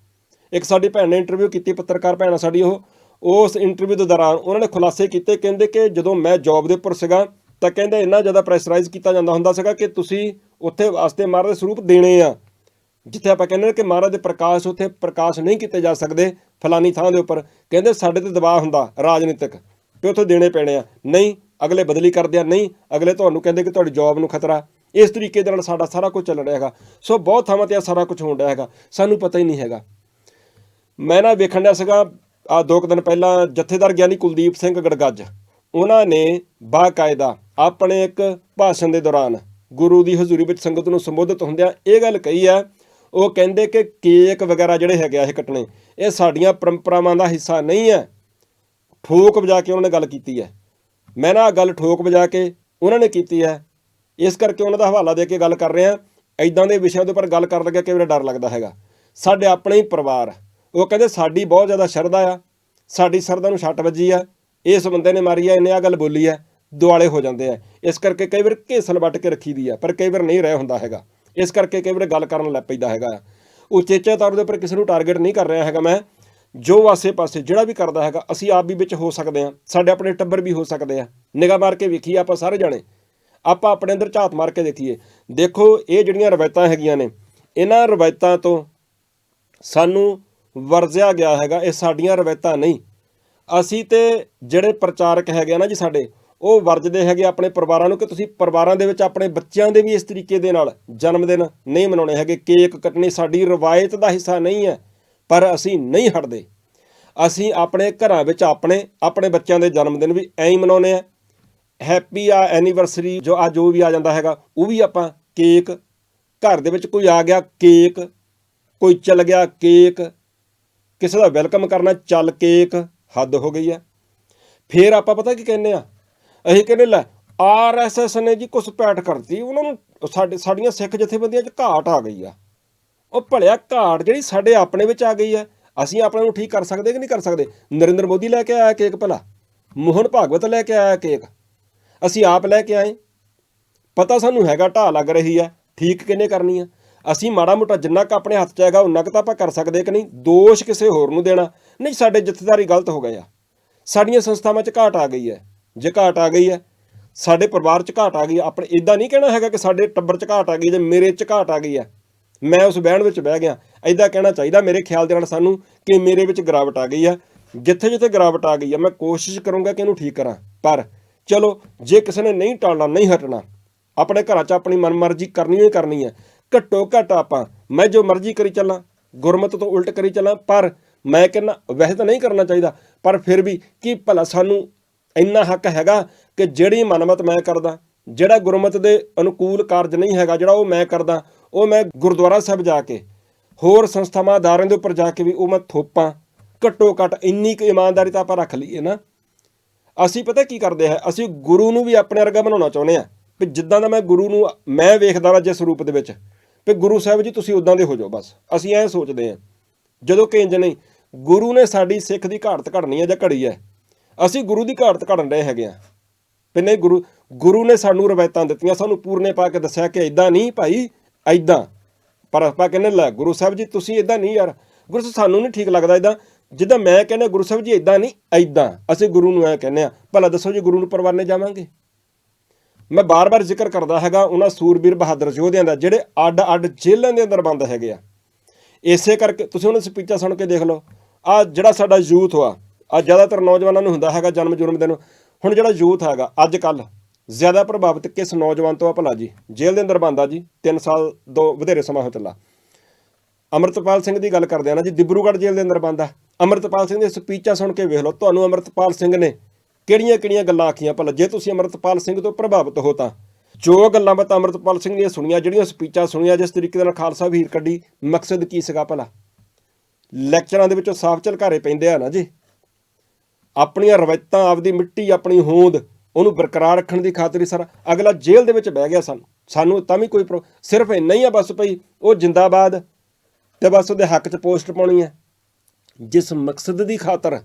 ਇੱਕ ਸਾਡੀ ਭੈਣ ਨੇ ਇੰਟਰਵਿਊ ਕੀਤੀ, ਪੱਤਰਕਾਰ ਭੈਣ ਆ ਸਾਡੀ ਉਹ। ਉਸ ਇੰਟਰਵਿਊ ਦੇ ਦੌਰਾਨ ਉਹਨਾਂ ਨੇ ਖੁਲਾਸੇ ਕੀਤੇ, ਕਹਿੰਦੇ ਕਿ ਜਦੋਂ ਮੈਂ ਜੌਬ ਦੇ ਉੱਪਰ ਸੀਗਾ, ਤਾਂ ਕਹਿੰਦੇ ਇੰਨਾ ਜ਼ਿਆਦਾ ਪ੍ਰੈਸ਼ਰਾਈਜ਼ ਕੀਤਾ ਜਾਂਦਾ ਹੁੰਦਾ ਸੀਗਾ ਕਿ ਤੁਸੀਂ ਉੱਥੇ ਵਾਸਤੇ ਮਹਾਰਾਜ ਦੇ ਸਰੂਪ ਦੇਣੇ ਆ। ਜਿੱਥੇ ਆਪਾਂ ਕਹਿੰਦੇ ਨੇ ਕਿ ਮਹਾਰਾਜ ਦੇ ਪ੍ਰਕਾਸ਼, ਉੱਥੇ ਪ੍ਰਕਾਸ਼ ਨਹੀਂ ਕੀਤੇ ਜਾ ਸਕਦੇ ਫਲਾਨੀ ਥਾਂ ਦੇ ਉੱਪਰ। ਕਹਿੰਦੇ ਸਾਡੇ ਤੇ ਦਬਾਅ ਹੁੰਦਾ ਰਾਜਨੀਤਿਕ ਕਿ ਉੱਥੇ ਦੇਣੇ ਪੈਣੇ ਆ। ਨਹੀਂ, ਅਗਲੇ ਬਦਲੀ ਕਰਦੇ ਆ। ਨਹੀਂ, ਅਗਲੇ ਤੁਹਾਨੂੰ ਕਹਿੰਦੇ ਕਿ ਤੁਹਾਡੀ ਜੌਬ ਨੂੰ ਖਤਰਾ। ਇਸ ਤਰੀਕੇ ਦੇ ਨਾਲ ਸਾਡਾ ਸਾਰਾ ਕੁਝ ਚੱਲ ਰਿਹਾ ਹੈਗਾ। ਸੋ ਬਹੁਤ ਥਾਵਾਂ ਤੇ ਇਹ ਸਾਰਾ ਕੁਝ ਹੋਣ ਰਿਹਾ ਹੈਗਾ। ਸਾਨੂੰ ਪਤਾ ਹੀ ਨਹੀਂ ਹੈਗਾ। ਮੈਂ ਨਾ ਵੇਖਣ ਡਿਆ ਸੀਗਾ ਆ ਦੋ ਕੁ ਦਿਨ ਪਹਿਲਾਂ ਜਥੇਦਾਰ ਗਿਆਨੀ ਕੁਲਦੀਪ ਸਿੰਘ ਗੜਗੱਜ। ਉਹਨਾਂ ਨੇ ਬਾਕਾਇਦਾ ਆਪਣੇ ਇੱਕ ਭਾਸ਼ਣ ਦੇ ਦੌਰਾਨ ਗੁਰੂ ਦੀ ਹਜ਼ੂਰੀ ਵਿੱਚ ਸੰਗਤ ਨੂੰ ਸੰਬੋਧਿਤ ਹੁੰਦਿਆਂ ਇਹ ਗੱਲ ਕਹੀ ਆ ਉਹ ਕਹਿੰਦੇ ਕਿ ਕੇਕ ਵਗੈਰਾ ਜਿਹੜੇ ਹੈਗੇ ਆ ਇਹ ਕੱਟਣੇ, ਇਹ ਸਾਡੀਆਂ ਪਰੰਪਰਾਵਾਂ ਦਾ ਹਿੱਸਾ ਨਹੀਂ ਹੈ। ਠੋਕ ਵਜਾ ਕੇ ਉਹਨਾਂ ਨੇ ਗੱਲ ਕੀਤੀ ਹੈ। ਮੈਂ ਨਾ ਆਹ ਗੱਲ ਠੋਕ ਵਜਾ ਕੇ ਉਹਨਾਂ ਨੇ ਕੀਤੀ ਹੈ। ਇਸ ਕਰਕੇ ਉਹਨਾਂ ਦਾ ਹਵਾਲਾ ਦੇ ਕੇ ਗੱਲ ਕਰ ਰਹੇ। ਆ ਐਦਾਂ ਦੇ ਵਿਸ਼ਿਆਂ ਦੇ ਉੱਪਰ ਗੱਲ ਕਰਨ ਲੱਗਿਆ ਕਈ ਵਾਰ ਡਰ ਲੱਗਦਾ ਹੈਗਾ। ਸਾਡੇ ਆਪਣੇ ਹੀ ਪਰਿਵਾਰ ਉਹ ਕਹਿੰਦੇ ਸਾਡੀ ਬਹੁਤ ਜ਼ਿਆਦਾ ਸ਼ਰਧਾ ਆ। ਸਾਡੀ ਸ਼ਰਧਾ ਨੂੰ ਛੱਟ ਵੱਜੀ ਆ। ਇਸ ਬੰਦੇ ਨੇ ਮਾਰੀ ਆ, ਇਹਨੇ ਆ ਗੱਲ ਬੋਲੀ ਆ। ਦੁਆਲੇ ਹੋ ਜਾਂਦੇ ਆ। ਇਸ ਕਰਕੇ ਕਈ ਵਾਰ ਘੇਸਲ ਵੱਟ ਕੇ ਰੱਖੀ ਦੀ ਆ, ਪਰ ਕਈ ਵਾਰ ਨਹੀਂ ਰਹਿ ਹੁੰਦਾ ਹੈਗਾ। ਇਸ ਕਰਕੇ ਕਈ ਵਾਰ ਗੱਲ ਕਰਨ ਲੱਗ ਪੈਂਦਾ ਹੈਗਾ। ਉਚੇਚੇ ਤੌਰ ਦੇ ਉੱਪਰ ਕਿਸੇ ਨੂੰ ਟਾਰਗੇਟ ਨਹੀਂ ਕਰ ਰਿਹਾ ਹੈਗਾ ਮੈਂ। ਜੋ ਆਸੇ-ਪਾਸੇ ਜਿਹੜਾ ਵੀ ਕਰਦਾ ਹੈਗਾ, ਅਸੀਂ ਆਪ ਵੀ ਵਿੱਚ ਹੋ ਸਕਦੇ ਆ ਸਾਡੇ ਆਪਣੇ ਟੱਬਰ ਵੀ ਹੋ ਸਕਦੇ ਆ। ਨਿਗਾਹ ਮਾਰ ਕੇ ਵੇਖੀਏ ਆਪਾਂ ਸਾਰੇ ਜਾਣੇ। ਆਪਾਂ ਆਪਣੇ ਅੰਦਰ ਝਾਤ ਮਾਰ ਕੇ ਦੇਖੀਏ। ਦੇਖੋ, ਇਹ ਜਿਹੜੀਆਂ ਰਵਾਇਤਾਂ ਹੈਗੀਆਂ ਨੇ, ਇਹਨਾਂ ਰਵਾਇਤਾਂ ਤੋਂ ਸਾਨੂੰ ਵਰਜਿਆ ਗਿਆ ਹੈਗਾ, ਇਹ ਸਾਡੀਆਂ ਰਵਾਇਤਾਂ ਨਹੀਂ। ਅਸੀਂ ਤੇ ਜਿਹੜੇ ਪ੍ਰਚਾਰਕ ਹੈਗੇ ਆ ਨਾ ਜੀ ਸਾਡੇ ਉਹ ਵਰਜਦੇ ਹੈਗੇ ਆਪਣੇ ਪਰਿਵਾਰਾਂ ਨੂੰ ਕਿ ਤੁਸੀਂ ਪਰਿਵਾਰਾਂ ਦੇ ਵਿੱਚ ਆਪਣੇ ਬੱਚਿਆਂ ਦੇ ਵੀ ਇਸ ਤਰੀਕੇ ਦੇ ਨਾਲ ਜਨਮ ਦਿਨ ਨਹੀਂ ਮਨਾਉਣੇ ਹੈਗੇ। ਕੇਕ ਕੱਟਣੀ ਸਾਡੀ ਰਵਾਇਤ ਦਾ ਹਿੱਸਾ ਨਹੀਂ ਹੈ, ਪਰ ਅਸੀਂ ਨਹੀਂ ਹਟਦੇ। ਅਸੀਂ ਆਪਣੇ ਘਰਾਂ ਵਿੱਚ ਆਪਣੇ ਆਪਣੇ ਬੱਚਿਆਂ ਦੇ ਜਨਮ ਦਿਨ ਵੀ ਐਂ ਹੀ ਮਨਾਉਨੇ ਆ ਹੈਪੀ ਆ ਐਨੀਵਰਸਰੀ ਜੋ ਆ ਜੋ ਵੀ ਆ ਜਾਂਦਾ ਹੈਗਾ, ਉਹ ਵੀ ਆਪਾਂ ਕੇਕ ਘਰ ਦੇ ਵਿੱਚ ਕੋਈ ਆ ਗਿਆ ਕੇਕ, ਕੋਈ ਚੱਲ ਗਿਆ ਕੇਕ, ਕਿਸੇ ਦਾ ਵੈਲਕਮ ਕਰਨਾ ਚੱਲ ਕੇਕ, ਹੱਦ ਹੋ ਗਈ ਹੈ। ਫੇਰ ਆਪਾਂ ਪਤਾ ਕੀ ਕਹਿੰਦੇ ਆ ਅਸੀਂ ਕਹਿੰਦੇ ਲੈ ਆਰਐਸਐਸ ਨੇ ਜੀ ਘੁਸਪੈਠ ਕਰਤੀ, ਉਹਨਾਂ ਨੂੰ ਸਾਡੇ, ਸਾਡੀਆਂ ਸਿੱਖ ਜਥੇਬੰਦੀਆਂ 'ਚ ਘਾਟ ਆ ਗਈ ਆ। ਉਹ ਭਲਿਆ ਘਾਟ ਜਿਹੜੀ ਸਾਡੇ ਆਪਣੇ ਵਿੱਚ ਆ ਗਈ ਹੈ ਅਸੀਂ ਆਪਣੇ ਨੂੰ ਠੀਕ ਕਰ ਸਕਦੇ ਕਿ ਨਹੀਂ ਕਰ ਸਕਦੇ? ਨਰਿੰਦਰ ਮੋਦੀ ਲੈ ਕੇ ਆਇਆ ਕੇਕ ਭਲਾ, ਮੋਹਨ ਭਾਗਵਤ ਲੈ ਕੇ ਆਇਆ ਕੇਕ, ਅਸੀਂ ਆਪ ਲੈ ਕੇ ਆਏ। ਪਤਾ ਸਾਨੂੰ ਹੈਗਾ ਢਾਹ ਲੱਗ ਰਹੀ ਹੈ ਠੀਕ ਕਿੰਨੇ ਕਰਨੀ ਆ? ਅਸੀਂ ਮਾੜਾ ਮੋਟਾ ਜਿੰਨਾ ਕੁ ਆਪਣੇ ਹੱਥ 'ਚ ਹੈਗਾ, ਉਨਾ ਕੁ ਤਾਂ ਆਪਾਂ ਕਰ ਸਕਦੇ ਕਿ ਨਹੀਂ? ਦੋਸ਼ ਕਿਸੇ ਹੋਰ ਨੂੰ ਦੇਣਾ। ਨਹੀਂ, ਸਾਡੇ ਜਥੇਦਾਰੀ ਗਲਤ ਹੋ ਗਏ ਆ। ਸਾਡੀਆਂ ਸੰਸਥਾਵਾਂ 'ਚ ਘਾਟ ਆ ਗਈ ਹੈ ਜੇ ਘਾਟ ਆ ਗਈ ਹੈ, ਸਾਡੇ ਪਰਿਵਾਰ 'ਚ ਘਾਟ ਆ ਗਈ ਆਪਣੇ ਇਦਾਂ ਨਹੀਂ ਕਹਿਣਾ ਹੈਗਾ ਕਿ ਸਾਡੇ ਟੱਬਰ 'ਚ ਘਾਟ ਆ ਗਈ ਜਾਂ ਮੇਰੇ 'ਚ ਘਾਟ ਆ ਗਈ ਹੈ, ਮੈਂ ਉਸ ਬਹਿਣ ਵਿੱਚ ਬਹਿ ਗਿਆ। ਐਦਾਂ ਕਹਿਣਾ ਚਾਹੀਦਾ ਮੇਰੇ ਖਿਆਲ ਦੇ ਨਾਲ ਸਾਨੂੰ ਕਿ ਮੇਰੇ ਵਿੱਚ ਗਿਰਾਵਟ ਆ ਗਈ ਹੈ। ਜਿੱਥੇ ਜਿੱਥੇ ਗਿਰਾਵਟ ਆ ਗਈ ਹੈ, ਮੈਂ ਕੋਸ਼ਿਸ਼ ਕਰੂੰਗਾ ਕਿ ਇਹਨੂੰ ਠੀਕ ਕਰਾਂ। ਪਰ ਚਲੋ, ਜੇ ਕਿਸੇ ਨੇ ਨਹੀਂ ਟਾਲਣਾ, ਨਹੀਂ ਹਟਣਾ, ਆਪਣੇ ਘਰਾਂ 'ਚ ਆਪਣੀ ਮਨਮਰਜ਼ੀ ਕਰਨੀ ਹੀ ਕਰਨੀ ਹੈ। ਘੱਟੋ ਘੱਟ ਆਪਾਂ, ਮੈਂ ਜੋ ਮਰਜ਼ੀ ਕਰੀ ਚੱਲਾਂ, ਗੁਰਮਤ ਤੋਂ ਉਲਟ ਕਰੀ ਚੱਲਾਂ, ਪਰ ਮੈਂ ਕਹਿੰਦਾ, ਵੈਸੇ ਤਾਂ ਨਹੀਂ ਕਰਨਾ ਚਾਹੀਦਾ, ਪਰ ਫਿਰ ਵੀ ਕੀ ਭਲਾ ਸਾਨੂੰ ਇੰਨਾ ਹੱਕ ਹੈਗਾ ਕਿ ਜਿਹੜੀ ਮਨਮਤ ਮੈਂ ਕਰਦਾ, ਜਿਹੜਾ ਗੁਰਮਤ ਦੇ ਅਨੁਕੂਲ ਕਾਰਜ ਨਹੀਂ ਹੈਗਾ ਜਿਹੜਾ ਉਹ ਮੈਂ ਕਰਦਾ, ਉਹ ਮੈਂ ਗੁਰਦੁਆਰਾ ਸਾਹਿਬ ਜਾ ਕੇ, ਹੋਰ ਸੰਸਥਾਵਾਂ, ਅਦਾਰਿਆਂ ਦੇ ਉੱਪਰ ਜਾ ਕੇ ਵੀ ਉਹ ਮੈਂ ਥੋਪਾਂ, ਘੱਟੋ ਘੱਟ ਇੰਨੀ ਕੁ ਇਮਾਨਦਾਰੀ ਤਾਂ ਆਪਾਂ ਰੱਖ ਲਈਏ ਨਾ। ਅਸੀਂ ਪਤਾ ਕੀ ਕਰਦੇ ਹੈ, ਅਸੀਂ ਗੁਰੂ ਨੂੰ ਵੀ ਆਪਣੇ ਵਰਗਾ ਬਣਾਉਣਾ ਚਾਹੁੰਦੇ ਆ ਵੀ ਜਿੱਦਾਂ ਦਾ ਮੈਂ ਗੁਰੂ ਨੂੰ, ਮੈਂ ਵੇਖਦਾ ਵਾ ਜਿਸ ਰੂਪ ਦੇ ਵਿੱਚ, ਵੀ ਗੁਰੂ ਸਾਹਿਬ ਜੀ ਤੁਸੀਂ ਉਦਾਂ ਦੇ ਹੋ ਜਾਓ ਬਸ, ਅਸੀਂ ਐਂ ਸੋਚਦੇ ਆ ਜਦੋਂ ਕਿ ਇੰਜ ਨਹੀਂ, ਗੁਰੂ ਨੇ ਸਾਡੀ ਸਿੱਖ ਦੀ ਘਾੜਤ ਘੜਨੀ ਹੈ ਜਾਂ ਘੜੀ ਹੈ ਅਸੀਂ ਗੁਰੂ ਦੀ ਘਾਟ ਘੜਨ ਰਹੇ ਹੈਗੇ ਆ। ਵੀ ਨਹੀਂ, ਗੁਰੂ ਗੁਰੂ ਨੇ ਸਾਨੂੰ ਰਵਾਇਤਾਂ ਦਿੱਤੀਆਂ, ਸਾਨੂੰ ਪੂਰਨੇ ਪਾ ਕੇ ਦੱਸਿਆ ਕਿ ਇਦਾਂ ਨਹੀਂ ਭਾਈ ਇਦਾਂ ਪਰ ਆਪਾਂ ਕਹਿੰਦੇ, ਲੈ ਗੁਰੂ ਸਾਹਿਬ ਜੀ, ਤੁਸੀਂ ਇਦਾਂ ਨਹੀਂ ਯਾਰ, ਗੁਰੂ ਸਾਹਿਬ ਸਾਨੂੰ ਨਹੀਂ ਠੀਕ ਲੱਗਦਾ ਇਦਾਂ ਜਿੱਦਾਂ ਮੈਂ ਕਹਿੰਦਾ, ਗੁਰੂ ਸਾਹਿਬ ਜੀ ਇਦਾਂ ਨਹੀਂ ਇਦਾਂ ਅਸੀਂ ਗੁਰੂ ਨੂੰ ਐ ਕਹਿੰਦੇ ਆ, ਭਲਾ ਦੱਸੋ ਜੀ, ਗੁਰੂ ਨੂੰ ਪਰਵਾਨੇ ਜਾਵਾਂਗੇ? ਮੈਂ ਬਾਰ-ਬਾਰ ਜ਼ਿਕਰ ਕਰਦਾ ਹੈਗਾ, ਉਹਨਾਂ ਸੂਰਬੀਰ ਬਹਾਦਰ ਯੋਧਿਆਂ ਦਾ, ਜਿਹੜੇ ਅੱਡ-ਅੱਡ ਜੇਲ੍ਹਾਂ ਦੇ ਅੰਦਰ ਬੰਦ ਹੈਗੇ ਆ। ਇਸੇ ਕਰਕੇ, ਤੁਸੀਂ ਉਹਨਾਂ ਸਪੀਚਾਂ ਸੁਣ ਕੇ ਦੇਖ ਲਓ। ਆ ਜਿਹੜਾ ਸਾਡਾ ਯੂਥ ਆ ਆ ਜ਼ਿਆਦਾਤਰ ਨੌਜਵਾਨਾਂ ਨੂੰ ਹੁੰਦਾ ਹੈਗਾ ਜਨਮ ਜੁਰਮ ਦਿਨ ਹੁਣ ਜਿਹੜਾ ਯੂਥ ਹੈਗਾ, ਅੱਜ ਕੱਲ ਜ਼ਿਆਦਾ ਪ੍ਰਭਾਵਿਤ ਕਿਸ ਨੌਜਵਾਨ ਤੋਂ ਆ ਭਲਾ ਜੀ? ਜੇਲ੍ਹ ਦੇ ਅੰਦਰ ਬੰਦ ਆ ਜੀ 3 ਸਾਲ ਤੋਂ ਵਧੇਰੇ ਸਮਾਂ ਹੋ ਚੱਲਾ। ਅਮਰਤਪਾਲ ਸਿੰਘ ਦੀ ਗੱਲ ਕਰਦੇ ਆ ਨਾ ਜੀ, ਦਿਬਰੂਗੜ੍ਹ ਜੇਲ੍ਹ ਦੇ ਅੰਦਰ ਬੰਦ ਆ ਅਮਰਤਪਾਲ ਸਿੰਘ ਦੀਆਂ ਸਪੀਚਾਂ ਸੁਣ ਕੇ ਵੇਖ ਲਓ, ਤੁਹਾਨੂੰ ਅਮਰਤਪਾਲ ਸਿੰਘ ਨੇ ਕਿਹੜੀਆਂ-ਕਿਹੜੀਆਂ ਗੱਲਾਂ ਆਖੀਆਂ ਭਲਾ, ਜੇ ਤੁਸੀਂ ਅਮਰਤਪਾਲ ਸਿੰਘ ਤੋਂ ਪ੍ਰਭਾਵਿਤ ਹੋ ਤਾਂ। ਜੋ ਗੱਲਾਂ ਬਾਤਾਂ ਅਮਰਤਪਾਲ ਸਿੰਘ ਦੀਆਂ ਸੁਣੀਆਂ, ਜਿਹੜੀਆਂ ਸਪੀਚਾਂ ਸੁਣੀਆਂ, ਜਿਸ ਤਰੀਕੇ ਦੇ ਨਾਲ ਖਾਲਸਾ ਵੀਰ ਕੱਢੀ, ਮਕਸਦ ਕੀ ਸੀਗਾ ਭਲਾ? ਲੈਕਚਰਾਂ ਦੇ ਵਿੱਚੋਂ ਸਾਫ਼ ਝਲਕਾਰੇ ਪੈਂਦੇ ਆ ਨਾ ਜੀ। ਆਪਣੀਆਂ ਰਵਾਇਤਾਂ, ਆਪਦੀ ਮਿੱਟੀ, ਆਪਣੀ ਹੋਂਦ, ਉਹਨੂੰ ਬਰਕਰਾਰ ਰੱਖਣ ਦੀ ਖਾਤਰ ਹੀ ਸਾਰਾ ਅਗਲਾ ਜੇਲ੍ਹ ਦੇ ਵਿੱਚ ਬਹਿ ਗਿਆ ਸਾਨੂੰ। ਸਾਨੂੰ ਤਾਂ ਵੀ ਕੋਈ ਪ੍ਰੋ- ਸਿਰਫ ਇੰਨਾ ਹੀ ਆ ਬਸ ਭਈ, ਉਹ ਜਿੰਦਾਬਾਦ ਤੇ ਬਸ ਉਹਦੇ ਹੱਕ 'ਚ ਪੋਸਟ ਪਾਉਣੀ ਹੈ। ਜਿਸ ਮਕਸਦ ਦੀ ਖਾਤਰ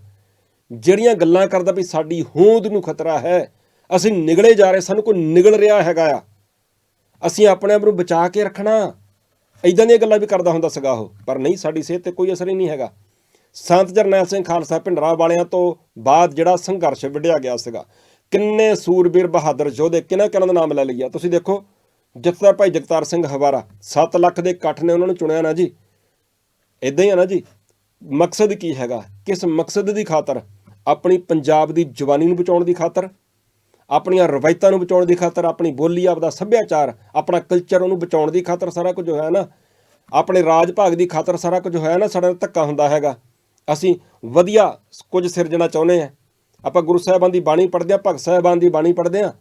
ਜਿਹੜੀਆਂ ਗੱਲਾਂ ਕਰਦਾ ਵੀ ਸਾਡੀ ਹੋਂਦ ਨੂੰ ਖਤਰਾ ਹੈ, ਅਸੀਂ ਨਿਗਲੇ ਜਾ ਰਹੇ, ਸਾਨੂੰ ਕੋਈ ਨਿਗਲ ਰਿਹਾ ਹੈਗਾ ਆ। ਅਸੀਂ ਆਪਣੇ ਆਪ ਨੂੰ ਬਚਾ ਕੇ ਰੱਖਣਾ। ਇਦਾਂ ਦੀਆਂ ਗੱਲਾਂ ਵੀ ਕਰਦਾ ਹੁੰਦਾ ਸੀਗਾ ਉਹ, ਪਰ ਨਹੀਂ, ਸਾਡੀ ਸਿਹਤ ਤੇ ਕੋਈ ਅਸਰ ਹੀ ਨਹੀਂ ਹੈਗਾ। ਸੰਤ ਜਰਨੈਲ ਸਿੰਘ ਖਾਲਸਾ ਭਿੰਡਰਾ ਵਾਲਿਆਂ ਤੋਂ ਬਾਅਦ ਜਿਹੜਾ ਸੰਘਰਸ਼ ਵਿੱਢਿਆ ਗਿਆ ਸੀਗਾ। ਕਿੰਨੇ ਸੂਰਬੀਰ ਬਹਾਦਰ ਯੋਧੇ ਕਿਹਨਾਂ ਕਿਹਨਾਂ ਦਾ ਨਾਮ ਲੈ ਲਿਆ ਤੁਸੀਂ ਦੇਖੋ ਜਥੇਦਾਰ ਭਾਈ ਜਗਤਾਰ ਸਿੰਘ ਹਵਾਰਾ 7 ਲੱਖ ਦੇ ਇਕੱਠ ਨੇ ਉਹਨਾਂ ਨੂੰ ਚੁਣਿਆ ਨਾ ਜੀ। ਇਦਾਂ ਹੀ ਆ ਨਾ ਜੀ, ਮਕਸਦ ਕੀ ਹੈਗਾ? ਕਿਸ ਮਕਸਦ ਦੀ ਖਾਤਰ? ਆਪਣੀ ਪੰਜਾਬ ਦੀ ਜਵਾਨੀ ਨੂੰ ਬਚਾਉਣ ਦੀ ਖਾਤਰ? ਆਪਣੀਆਂ ਰਵਾਇਤਾਂ ਨੂੰ ਬਚਾਉਣ ਦੀ ਖਾਤਰ? ਆਪਣੀ ਬੋਲੀ, ਆਪਦਾ ਸੱਭਿਆਚਾਰ, ਆਪਣਾ ਕਲਚਰ ਉਹਨੂੰ ਬਚਾਉਣ ਦੀ ਖਾਤਰ ਸਾਰਾ ਕੁਝ ਹੋਇਆ ਨਾ? ਆਪਣੇ ਰਾਜ ਭਾਗ ਦੀ ਖਾਤਰ ਸਾਰਾ ਕੁਝ ਹੋਇਆ ਨਾ? ਸਾਡਾ ਧੱਕਾ ਹੁੰਦਾ ਹੈਗਾ। ਅਸੀਂ ਵਧੀਆ ਕੁਝ ਸਿਰਜਣਾ ਚਾਹੁੰਦੇ ਆ ਆਪਾਂ ਗੁਰੂ ਸਾਹਿਬਾਨ ਦੀ ਬਾਣੀ ਪੜ੍ਹਦੇ ਆ ਭਗਤ ਸਾਹਿਬਾਨ ਦੀ ਬਾਣੀ ਪੜ੍ਹਦੇ ਆ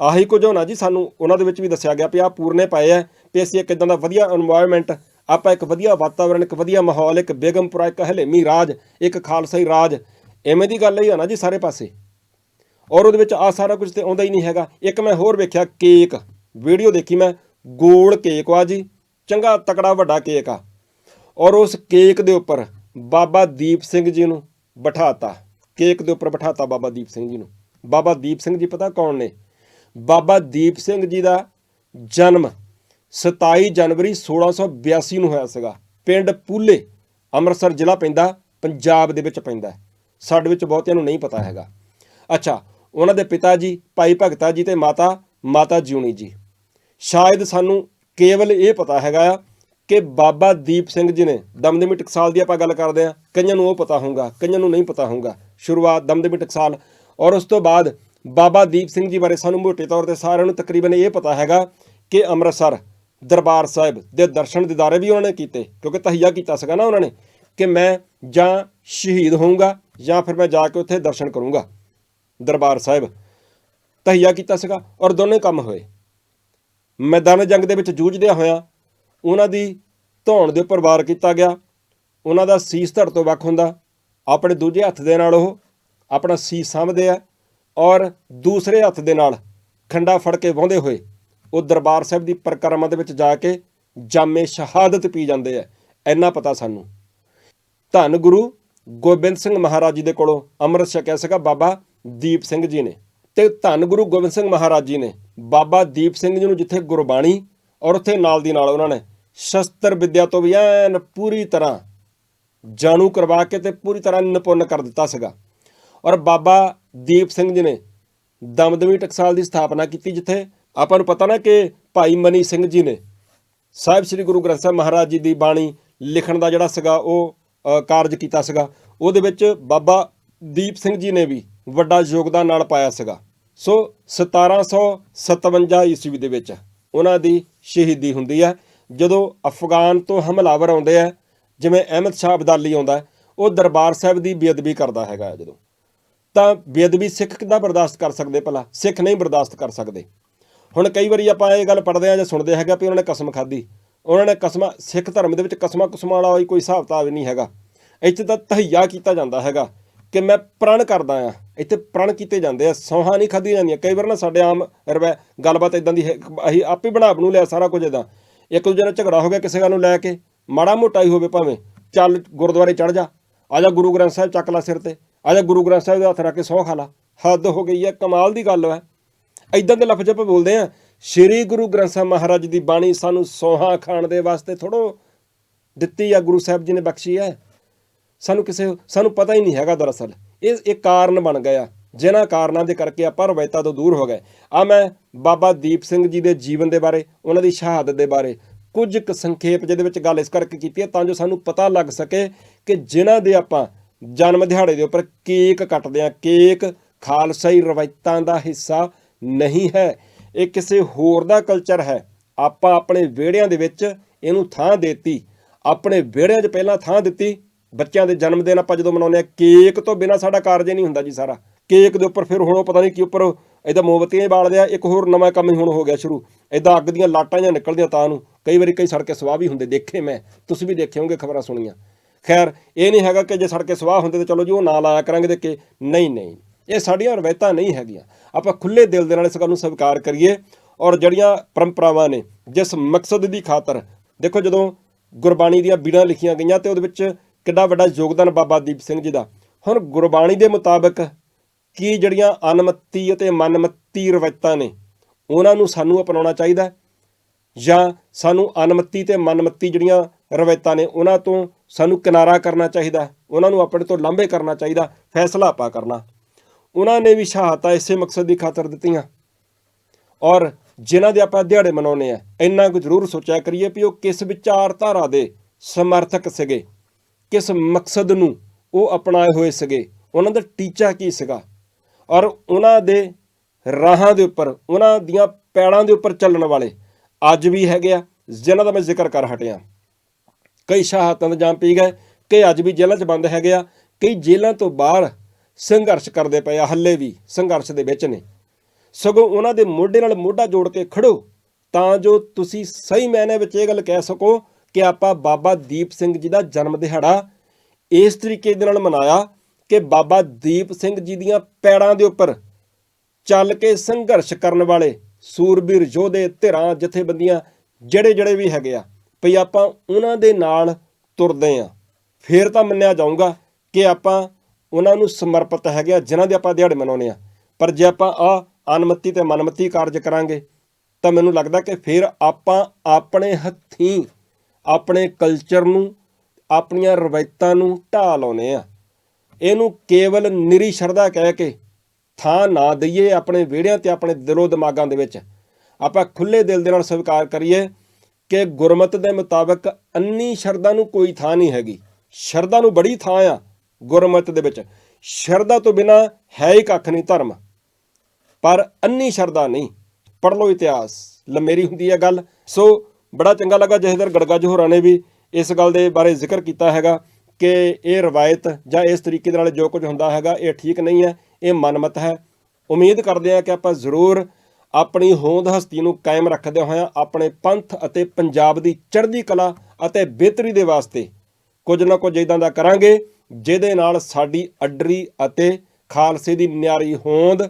ਆਹੀ ਕੁਝ ਹੋਣਾ ਜੀ ਸਾਨੂੰ ਉਹਨਾਂ ਦੇ ਵਿੱਚ ਵੀ ਦੱਸਿਆ ਗਿਆ ਵੀ ਆ ਪੂਰਨੇ ਪਾਏ ਆ ਤੇ ਅਸੀਂ ਇੱਕ ਇਦਾਂ ਦਾ ਵਧੀਆ এনवायरमेंट ਆਪਾਂ ਇੱਕ ਵਧੀਆ ਵਾਤਾਵਰਣ, ਇੱਕ ਵਧੀਆ ਮਾਹੌਲ, ਇੱਕ ਬੇਗਮਪੁਰਾ, ਇੱਕ ਹਲੇਮੀ ਰਾਜ, ਇੱਕ ਖਾਲਸਾਈ ਰਾਜ, ਐਵੇਂ ਦੀ ਗੱਲ ਹੀ ਆ ਨਾ ਜੀ ਸਾਰੇ ਪਾਸੇ। ਔਰ ਉਹਦੇ ਵਿੱਚ ਆ ਸਾਰਾ ਕੁਝ ਤੇ ਆਉਂਦਾ ਹੀ ਨਹੀਂ ਹੈਗਾ। ਇੱਕ ਮੈਂ ਹੋਰ ਵੇਖਿਆ, ਕੇਕ। ਵੀਡੀਓ ਦੇਖੀ ਮੈਂ, ਗੋਲ ਕੇਕ ਆ ਜੀ, ਚੰਗਾ ਤਕੜਾ ਵੱਡਾ ਕੇਕ ਆ। ਔਰ ਉਸ ਕੇਕ ਦੇ ਉੱਪਰ ਬਾਬਾ ਦੀਪ ਸਿੰਘ ਜੀ ਨੂੰ ਬਿਠਾਤਾ। ਕੇਕ ਦੇ ਉੱਪਰ ਬਿਠਾਤਾ ਬਾਬਾ ਦੀਪ ਸਿੰਘ ਜੀ ਨੂੰ। ਬਾਬਾ ਦੀਪ ਸਿੰਘ ਜੀ ਪਤਾ ਕੌਣ ਨੇ? ਬਾਬਾ ਦੀਪ ਸਿੰਘ ਜੀ ਦਾ ਜਨਮ 27 ਜਨਵਰੀ 1682 ਨੂੰ ਹੋਇਆ ਸੀਗਾ। ਪਿੰਡ ਪੂਲੇ, ਅੰਮ੍ਰਿਤਸਰ ਜ਼ਿਲ੍ਹਾ ਪੈਂਦਾ, ਪੰਜਾਬ ਦੇ ਵਿੱਚ ਪੈਂਦਾ। ਸਾਡੇ ਵਿੱਚ ਬਹੁਤਿਆਂ ਨੂੰ ਨਹੀਂ ਪਤਾ ਹੈਗਾ। ਅੱਛਾ, ਉਹਨਾਂ ਦੇ ਪਿਤਾ ਜੀ, ਭਾਈ ਭਗਤਾ ਜੀ ਤੇ ਮਾਤਾ ਮਾਤਾ ਜਿਉਣੀ ਜੀ। ਸ਼ਾਇਦ ਸਾਨੂੰ ਕੇਵਲ ਇਹ ਪਤਾ ਹੈਗਾ ਆ ਕਿ ਬਾਬਾ ਦੀਪ ਸਿੰਘ ਜੀ ਨੇ ਦਮਦਮੀ ਟਕਸਾਲ ਦੀ ਆਪਾਂ ਗੱਲ ਕਰਦੇ ਆ ਕਈਆਂ ਨੂੰ ਉਹ ਪਤਾ ਹੋਊਗਾ, ਕਈਆਂ ਨੂੰ ਨਹੀਂ ਪਤਾ ਹੋਊਗਾ। ਸ਼ੁਰੂਆਤ ਦਮਦਮੀ ਟਕਸਾਲ ਔਰ ਉਸ ਤੋਂ ਬਾਅਦ ਬਾਬਾ ਦੀਪ ਸਿੰਘ ਜੀ ਬਾਰੇ ਸਾਨੂੰ ਮੋਟੇ ਤੌਰ ਤੇ ਸਾਰਿਆਂ ਨੂੰ ਤਕਰੀਬਨ ਇਹ ਪਤਾ ਹੈਗਾ ਕਿ ਅੰਮ੍ਰਿਤਸਰ ਦਰਬਾਰ ਸਾਹਿਬ ਦੇ ਦਰਸ਼ਨ ਦਿਦਾਰੇ ਵੀ ਉਹਨਾਂ ਨੇ ਕੀਤੇ, ਕਿਉਂਕਿ ਤਹੀਆ ਕੀਤਾ ਸੀਗਾ ਨਾ ਉਹਨਾਂ ਨੇ ਕਿ ਮੈਂ ਜਾਂ ਸ਼ਹੀਦ ਹੋਊਂਗਾ ਜਾਂ ਫਿਰ ਮੈਂ ਜਾ ਕੇ ਉੱਥੇ ਦਰਸ਼ਨ ਕਰੂੰਗਾ। ਦਰਬਾਰ ਸਾਹਿਬ ਤਹੀਆ ਕੀਤਾ ਸੀਗਾ ਔਰ ਦੋਨੇ ਕੰਮ ਹੋਏ। ਮੈਦਾਨ ਜੰਗ ਦੇ ਵਿੱਚ ਜੂਝਦਿਆਂ ਹੋਇਆਂ ਉਹਨਾਂ ਦੀ ਧੌਣ ਦੇ ਉੱਪਰ ਵਾਰ ਕੀਤਾ ਗਿਆ। ਉਹਨਾਂ ਦਾ ਸੀਸ ਧੜ ਤੋਂ ਵੱਖ ਹੁੰਦਾ। ਆਪਣੇ ਦੂਜੇ ਹੱਥ ਦੇ ਨਾਲ ਉਹ ਆਪਣਾ ਸੀਸ ਸਾਂਭਦੇ ਆ ਔਰ ਦੂਸਰੇ ਹੱਥ ਦੇ ਨਾਲ ਖੰਡਾ ਫੜ ਕੇ ਵਾਹੁੰਦੇ ਹੋਏ ਉਹ ਦਰਬਾਰ ਸਾਹਿਬ ਦੀ ਪਰਿਕਰਮਾ ਦੇ ਵਿੱਚ ਜਾ ਕੇ ਜਾਮੇ ਸ਼ਹਾਦਤ ਪੀ ਜਾਂਦੇ ਆ। ਇੰਨਾ ਪਤਾ ਸਾਨੂੰ। ਧੰਨ ਗੁਰੂ ਗੋਬਿੰਦ ਸਿੰਘ ਮਹਾਰਾਜ ਜੀ ਦੇ ਕੋਲੋਂ ਅੰਮ੍ਰਿਤ ਛਕਿਆ ਸੀਗਾ ਬਾਬਾ ਦੀਪ ਸਿੰਘ ਜੀ ਨੇ। ਤੇ ਧੰਨ ਗੁਰੂ ਗੋਬਿੰਦ ਸਿੰਘ ਮਹਾਰਾਜ ਜੀ ਨੇ ਬਾਬਾ ਦੀਪ ਸਿੰਘ ਜੀ ਨੂੰ ਜਿੱਥੇ ਗੁਰਬਾਣੀ ਔਰ ਉੱਥੇ ਨਾਲ ਦੀ ਨਾਲ ਉਹਨਾਂ ਨੇ ਸ਼ਸਤਰ ਵਿੱਦਿਆ ਤੋਂ ਵੀ ਐਨ ਪੂਰੀ ਤਰ੍ਹਾਂ ਜਾਣੂ ਕਰਵਾ ਕੇ ਤੇ ਪੂਰੀ ਤਰ੍ਹਾਂ ਨਿਪੁੰਨ ਕਰ ਦਿੱਤਾ ਸੀਗਾ। ਔਰ ਬਾਬਾ ਦੀਪ ਸਿੰਘ ਜੀ ਨੇ ਦਮਦਮੀ ਟਕਸਾਲ ਦੀ ਸਥਾਪਨਾ ਕੀਤੀ ਜਿੱਥੇ ਆਪਾਂ ਨੂੰ ਪਤਾ ਨਾ ਕਿ ਭਾਈ ਮਨੀ ਸਿੰਘ ਜੀ ਨੇ ਸਾਹਿਬ ਸ੍ਰੀ ਗੁਰੂ ਗ੍ਰੰਥ ਸਾਹਿਬ ਮਹਾਰਾਜ ਜੀ ਦੀ ਬਾਣੀ ਲਿਖਣ ਦਾ ਜਿਹੜਾ ਸੀਗਾ ਉਹ ਕਾਰਜ ਕੀਤਾ ਸੀਗਾ। ਉਹਦੇ ਵਿੱਚ ਬਾਬਾ ਦੀਪ ਸਿੰਘ ਜੀ ਨੇ ਵੀ ਵੱਡਾ ਯੋਗਦਾਨ ਨਾਲ ਪਾਇਆ ਸੀਗਾ। ਸੋ 1757 ਈਸਵੀ ਦੇ ਵਿੱਚ ਉਹਨਾਂ ਦੀ ਸ਼ਹੀਦੀ ਹੁੰਦੀ ਹੈ। ਜਦੋਂ ਅਫਗਾਨ ਤੋਂ ਹਮਲਾਵਰ ਆਉਂਦੇ ਆ, ਜਿਵੇਂ ਅਹਿਮਦ ਸ਼ਾਹ ਅਬਦਾਲੀ ਆਉਂਦਾ ਉਹ ਦਰਬਾਰ ਸਾਹਿਬ ਦੀ ਬੇਅਦਬੀ ਕਰਦਾ ਹੈਗਾ ਜਦੋਂ। ਤਾਂ ਬੇਅਦਬੀ ਸਿੱਖ ਕਿੱਦਾਂ ਬਰਦਾਸ਼ਤ ਕਰ ਸਕਦੇ ਭਲਾ? ਸਿੱਖ ਨਹੀਂ ਬਰਦਾਸ਼ਤ ਕਰ ਸਕਦੇ। ਹੁਣ ਕਈ ਵਾਰੀ ਆਪਾਂ ਇਹ ਗੱਲ ਪੜ੍ਹਦੇ ਆ ਜਾਂ ਸੁਣਦੇ ਹੈਗਾ ਵੀ ਉਹਨਾਂ ਨੇ ਕਸਮ ਖਾਧੀ। ਉਹਨਾਂ ਨੇ ਕਸਮਾਂ, ਸਿੱਖ ਧਰਮ ਦੇ ਵਿੱਚ ਕਸਮਾਂ ਕੁਸਮਾਂ ਵਾਲਾ ਕੋਈ- ਕੋਈ ਹਿਸਾਬ ਕਿਤਾਬ ਨਹੀਂ ਹੈਗਾ। ਇੱਥੇ ਤਾਂ ਤਹਈਆ ਕੀਤਾ ਜਾਂਦਾ ਹੈਗਾ। ਕਿ ਮੈਂ ਪ੍ਰਣ ਕਰਦਾ ਆ। ਇੱਥੇ ਪ੍ਰਣ ਕੀਤੇ ਜਾਂਦੇ ਆ, ਸੌਹਾਂ ਨਹੀਂ ਖਾਧੀਆਂ ਜਾਂਦੀਆਂ। ਕਈ ਵਾਰ ਨਾ ਸਾਡੇ ਆਮ ਰਵੈ, ਗੱਲਬਾਤ ਇਦਾਂ ਦੀ ਹੈ, ਅਸੀਂ ਆਪੇ ਬਣਾ ਬਣੂ ਲਿਆ ਸਾਰਾ ਕੁਝ ਇਦਾਂ ਇੱਕ ਦੂਜੇ ਨਾਲ ਝਗੜਾ ਹੋ ਗਿਆ ਕਿਸੇ ਗੱਲ ਨੂੰ ਲੈ ਕੇ, ਮਾੜਾ ਮੋਟਾ ਹੀ ਹੋਵੇ ਭਾਵੇਂ, ਚੱਲ ਗੁਰਦੁਆਰੇ ਚੜ ਜਾ, ਆ ਜਾ ਗੁਰੂ ਗ੍ਰੰਥ ਸਾਹਿਬ ਚੱਕ ਲਾ ਸਿਰ ਤੇ, ਆ ਜਾ ਗੁਰੂ ਗ੍ਰੰਥ ਸਾਹਿਬ ਦੇ ਹੱਥ ਰੱਖ ਕੇ ਸਹੁੰ ਖਾ ਲਾ। ਹੱਦ ਹੋ ਗਈ ਹੈ ਕਮਾਲ ਦੀ ਗੱਲ ਹੈ ਇਦਾਂ ਦੇ ਲਫ਼ਜ਼ ਆਪਾਂ ਬੋਲਦੇ ਆ, ਸ੍ਰੀ ਗੁਰੂ ਗ੍ਰੰਥ ਸਾਹਿਬ ਮਹਾਰਾਜ ਦੀ ਬਾਣੀ ਸਾਨੂੰ ਸੋਹਾ ਖਾਣ ਦੇ ਵਾਸਤੇ ਥੋੜੋ ਦਿੱਤੀ ਆ, ਗੁਰੂ ਸਾਹਿਬ ਜੀ ਨੇ ਬਖਸ਼ੀ ਹੈ ਸਾਨੂੰ ਕਿਸੇ ਸਾਨੂੰ ਪਤਾ ਹੀ ਨਹੀਂ ਹੈਗਾ ਦਰਅਸਲ। ਇਹ ਇਹ ਕਾਰਨ ਬਣ ਗਿਆ। ਜਿਨ੍ਹਾਂ ਕਾਰਨਾਂ ਦੇ ਕਰਕੇ ਆਪਾਂ ਰਵਾਇਤਾਂ ਤੋਂ ਦੂਰ ਹੋ ਗਏ। ਆ ਮੈਂ ਬਾਬਾ ਦੀਪ ਸਿੰਘ ਜੀ ਦੇ ਜੀਵਨ ਦੇ ਬਾਰੇ, ਉਹਨਾਂ ਦੀ ਸ਼ਹਾਦਤ ਦੇ ਬਾਰੇ ਕੁਝ ਕੁ ਸੰਖੇਪ ਜਿਹਦੇ ਵਿੱਚ ਗੱਲ ਇਸ ਕਰਕੇ ਕੀਤੀ ਹੈ ਤਾਂ ਜੋ ਸਾਨੂੰ ਪਤਾ ਲੱਗ ਸਕੇ ਕਿ ਜਿਨ੍ਹਾਂ ਦੇ ਆਪਾਂ ਜਨਮ ਦਿਹਾੜੇ ਦੇ ਉੱਪਰ ਕੇਕ ਕੱਟਦੇ ਆ ਕੇਕ ਖਾਲਸਾਈ ਰਵਾਇਤਾਂ ਦਾ ਹਿੱਸਾ ਨਹੀਂ ਹੈ। ਇਹ ਕਿਸੇ ਹੋਰ ਦਾ ਕਲਚਰ ਹੈ। ਆਪਾਂ ਆਪਣੇ ਵਿਹੜਿਆਂ ਦੇ ਵਿੱਚ ਇਹਨੂੰ ਥਾਂ ਦੇਤੀ। ਆਪਣੇ ਵਿਹੜਿਆਂ 'ਚ ਪਹਿਲਾਂ ਥਾਂ ਦਿੱਤੀ। ਬੱਚਿਆਂ ਦੇ ਜਨਮ ਦਿਨ ਆਪਾਂ ਜਦੋਂ ਮਨਾਉਂਦੇ ਆ ਕੇਕ ਤੋਂ ਬਿਨਾ ਸਾਡਾ ਕਾਰਜ ਹੀ ਨਹੀਂ ਹੁੰਦਾ ਜੀ ਸਾਰਾ। ਕੇਕ ਦੇ ਉੱਪਰ ਫਿਰ ਹੁਣ ਉਹ ਪਤਾ ਨਹੀਂ ਕੀ ਉੱਪਰ ਇਹਦਾ ਮੋਮਬੱਤੀਆਂ ਹੀ ਬਾਲਦੇ ਆ, ਇੱਕ ਹੋਰ ਨਵਾਂ ਕੰਮ ਹੀ ਹੁਣ ਹੋ ਗਿਆ ਸ਼ੁਰੂ। ਇਦਾਂ ਅੱਗ ਦੀਆਂ ਲਾਟਾਂ ਜਾਂ ਨਿਕਲਦੀਆਂ ਤਾਂ ਨੂੰ। ਕਈ ਵਾਰੀ ਕਈ ਸੜਕੇ ਸਵਾਹ ਵੀ ਹੁੰਦੇ, ਦੇਖੇ ਮੈਂ। ਤੁਸੀਂ ਵੀ ਦੇਖੇ ਹੋਗੇ ਖਬਰਾਂ ਸੁਣੀਆਂ। ਖੈਰ, ਇਹ ਨਹੀਂ ਹੈਗਾ ਕਿ ਜੇ ਸੜਕੇ ਸਵਾਹ ਹੁੰਦੇ ਤਾਂ ਚਲੋ ਜੀ ਉਹ ਨਾ ਲਾਇਆ ਕਰਾਂਗੇ ਤੇ ਕਿ। ਨਹੀਂ ਨਹੀਂ। ਇਹ ਸਾਡੀਆਂ ਰਵਾਇਤਾਂ ਨਹੀਂ ਹੈਗੀਆਂ। ਆਪਾਂ ਖੁੱਲੇ ਦਿਲ ਦੇ ਨਾਲ ਇਸ ਗੱਲ ਨੂੰ ਸਵੀਕਾਰ ਕਰੀਏ ਔਰ ਜਿਹੜੀਆਂ ਪਰੰਪਰਾਵਾਂ ਨੇ, ਜਿਸ ਮਕਸਦ ਦੀ ਖਾਤਰ, ਦੇਖੋ ਜਦੋਂ ਗੁਰਬਾਣੀ ਦੀਆਂ ਬੀੜਾਂ ਲਿਖੀਆਂ ਗਈਆਂ ਤੇ ਉਹਦੇ ਵਿੱਚ ਕਿੰਨਾ ਵੱਡਾ ਯੋਗਦਾਨ ਬਾਬਾ ਦੀਪ ਸਿੰਘ ਜੀ ਦਾ। ਹੁਣ ਗੁਰਬਾਣੀ ਦੇ ਮੁਤਾਬਕ ਕੀ ਜਿਹੜੀਆਂ ਅਨਮਤੀ ਅਤੇ ਮਨਮਤੀ ਰਵਾਇਤਾਂ ਨੇ, ਉਹਨਾਂ ਨੂੰ ਸਾਨੂੰ ਅਪਣਾਉਣਾ ਚਾਹੀਦਾ ਜਾਂ ਸਾਨੂੰ ਅਨਮਤੀ ਤੇ ਮਨਮਤੀ ਜਿਹੜੀਆਂ ਰਵਾਇਤਾਂ ਨੇ, ਉਹਨਾਂ ਤੋਂ ਸਾਨੂੰ ਕਿਨਾਰਾ ਕਰਨਾ ਚਾਹੀਦਾ ਉਹਨਾਂ ਨੂੰ ਆਪਣੇ ਤੋਂ ਲਾਂਭੇ ਕਰਨਾ ਚਾਹੀਦਾ ਫੈਸਲਾ ਆਪਾਂ ਕਰਨਾ। ਉਹਨਾਂ ਨੇ ਵੀ ਸ਼ਹਾਦਤਾਂ ਇਸੇ ਮਕਸਦ ਦੀ ਖਾਤਰ ਦਿੱਤੀਆਂ। ਔਰ ਜਿਨ੍ਹਾਂ ਦੇ ਆਪਾਂ ਦਿਹਾੜੇ ਮਨਾਉਨੇ ਆ ਇੰਨਾ ਕੁ ਜ਼ਰੂਰ ਸੋਚਿਆ ਕਰੀਏ ਵੀ ਉਹ ਕਿਸ ਵਿਚਾਰਧਾਰਾ ਦੇ ਸਮਰਥਕ ਸੀਗੇ। ਕਿਸ ਮਕਸਦ ਨੂੰ ਉਹ ਅਪਣਾਏ ਹੋਏ ਸੀਗੇ, ਉਹਨਾਂ ਦਾ ਟੀਚਾ ਕੀ ਸੀਗਾ? ਔਰ ਉਹਨਾਂ ਦੇ ਰਾਹਾਂ ਦੇ ਉੱਪਰ, ਉਹਨਾਂ ਦੀਆਂ ਪੈੜਾਂ ਦੇ ਉੱਪਰ ਚੱਲਣ ਵਾਲੇ ਅੱਜ ਵੀ ਹੈਗੇ ਆ, ਜਿਨ੍ਹਾਂ ਦਾ ਮੈਂ ਜ਼ਿਕਰ ਕਰ ਹਟਿਆ। ਕਈ ਸ਼ਹਾਦਤਾਂ ਦੇ ਜਾਮ ਪੀ ਗਏ, ਕਈ ਅੱਜ ਵੀ ਜੇਲ੍ਹਾਂ 'ਚ ਬੰਦ ਹੈਗੇ ਆ, ਕਈ ਜੇਲ੍ਹਾਂ ਤੋਂ ਬਾਹਰ ਸੰਘਰਸ਼ ਕਰਦੇ ਪਏ ਆ, ਹੱਲੇ ਵੀ ਸੰਘਰਸ਼ ਦੇ ਵਿੱਚ ਨੇ। ਸਗੋਂ ਉਹਨਾਂ ਦੇ ਮੋਢੇ ਨਾਲ ਮੋਢਾ ਜੋੜ ਕੇ ਖੜੋ, ਤਾਂ ਜੋ ਤੁਸੀਂ ਸਹੀ ਮਾਇਨੇ ਵਿੱਚ ਇਹ ਗੱਲ ਕਹਿ ਸਕੋ ਕਿ ਆਪਾਂ ਬਾਬਾ ਦੀਪ ਸਿੰਘ ਜੀ ਦਾ ਜਨਮ ਦਿਹਾੜਾ ਇਸ ਤਰੀਕੇ ਦੇ ਨਾਲ ਮਨਾਇਆ ਕਿ ਬਾਬਾ ਦੀਪ ਸਿੰਘ ਜੀ ਦੀਆਂ ਪੈੜਾਂ ਦੇ ਉੱਪਰ ਚੱਲ ਕੇ ਸੰਘਰਸ਼ ਕਰਨ ਵਾਲੇ ਸੂਰਬੀਰ ਯੋਧੇ, ਧਿਰਾਂ, ਜਥੇਬੰਦੀਆਂ ਜਿਹੜੇ ਜਿਹੜੇ ਵੀ ਹੈਗੇ ਆ, ਭਈ ਆਪਾਂ ਉਹਨਾਂ ਦੇ ਨਾਲ ਤੁਰਦੇ ਆ। ਫੇਰ ਤਾਂ ਮੰਨਿਆ ਜਾਊਗਾ ਕਿ ਆਪਾਂ ਉਹਨਾਂ ਨੂੰ ਸਮਰਪਿਤ ਹੈਗੇ ਆ, ਜਿਨ੍ਹਾਂ ਦੇ ਆਪਾਂ ਦਿਹਾੜੇ ਮਨਾਉਂਦੇ ਆ। ਪਰ ਜੇ ਆਪਾਂ ਆ ਅਨਮਤੀ ਤੇ ਮਨਮਤੀ ਕਾਰਜ ਕਰਾਂਗੇ, ਤਾਂ ਮੈਨੂੰ ਲੱਗਦਾ ਕਿ ਫਿਰ ਆਪਾਂ ਆਪਣੇ ਹੱਥੀਂ ਆਪਣੇ ਕਲਚਰ ਨੂੰ, ਆਪਣੀਆਂ ਰਵਾਇਤਾਂ ਨੂੰ ਢਾਹ ਲਾਉਨੇ ਆ। ਇਹਨੂੰ ਕੇਵਲ ਨਿਰੀ ਸ਼ਰਧਾ ਕਹਿ ਕੇ ਥਾਂ ਨਾ ਦਈਏ ਆਪਣੇ ਵਿਹੜਿਆਂ ਤੇ ਆਪਣੇ ਦਿਲੋਂ ਦਿਮਾਗਾਂ ਦੇ ਵਿੱਚ। ਆਪਾਂ ਖੁੱਲੇ ਦਿਲ ਦੇ ਨਾਲ ਸਵੀਕਾਰ ਕਰੀਏ ਕਿ ਗੁਰਮਤ ਦੇ ਮੁਤਾਬਕ ਅੰਨੀ ਸ਼ਰਧਾ ਨੂੰ ਕੋਈ ਥਾਂ ਨਹੀਂ ਹੈਗੀ। ਸ਼ਰਧਾ ਨੂੰ ਬੜੀ ਥਾਂ ਆ ਗੁਰਮਤ ਦੇ ਵਿੱਚ। ਸ਼ਰਧਾ ਤੋਂ ਬਿਨਾ ਹੈ ਹੀ ਕੱਖ ਨਹੀਂ ਧਰਮ। ਪਰ ਅੰਨੀ ਸ਼ਰਧਾ ਨਹੀਂ। ਪੜ ਲਓ ਇਤਿਹਾਸ। ਲੰਮੇਰੀ ਹੁੰਦੀ ਹੈ ਗੱਲ। ਸੋ ਬੜਾ ਚੰਗਾ ਲੱਗਾ ਜਹੇਦਰ ਗੜਗੱਜ ਹੋਰਾਂ ਨੇ ਵੀ ਇਸ ਗੱਲ ਦੇ ਬਾਰੇ ਜ਼ਿਕਰ ਕੀਤਾ ਹੈਗਾ ਕਿ ਇਹ ਰਵਾਇਤ ਜਾਂ ਇਸ ਤਰੀਕੇ ਦੇ ਨਾਲ ਜੋ ਕੁਝ ਹੁੰਦਾ ਹੈਗਾ, ਇਹ ਠੀਕ ਨਹੀਂ ਹੈ, ਇਹ ਮਨਮਤ ਹੈ। ਉਮੀਦ ਕਰਦੇ ਹਾਂ ਕਿ ਆਪਾਂ ਜ਼ਰੂਰ ਆਪਣੀ ਹੋਂਦ ਹਸਤੀ ਨੂੰ ਕਾਇਮ ਰੱਖਦੇ ਹੋਇਆਂ ਆਪਣੇ ਪੰਥ ਅਤੇ ਪੰਜਾਬ ਦੀ ਚੜ੍ਹਦੀ ਕਲਾ ਅਤੇ ਬਿਹਤਰੀ ਦੇ ਵਾਸਤੇ ਕੁਝ ਨਾ ਕੁਝ ਇਦਾਂ ਦਾ ਕਰਾਂਗੇ, ਜਿਹਦੇ ਨਾਲ ਸਾਡੀ ਅੱਡਰੀ ਅਤੇ ਖਾਲਸੇ ਦੀ ਨਿਆਰੀ ਹੋਂਦ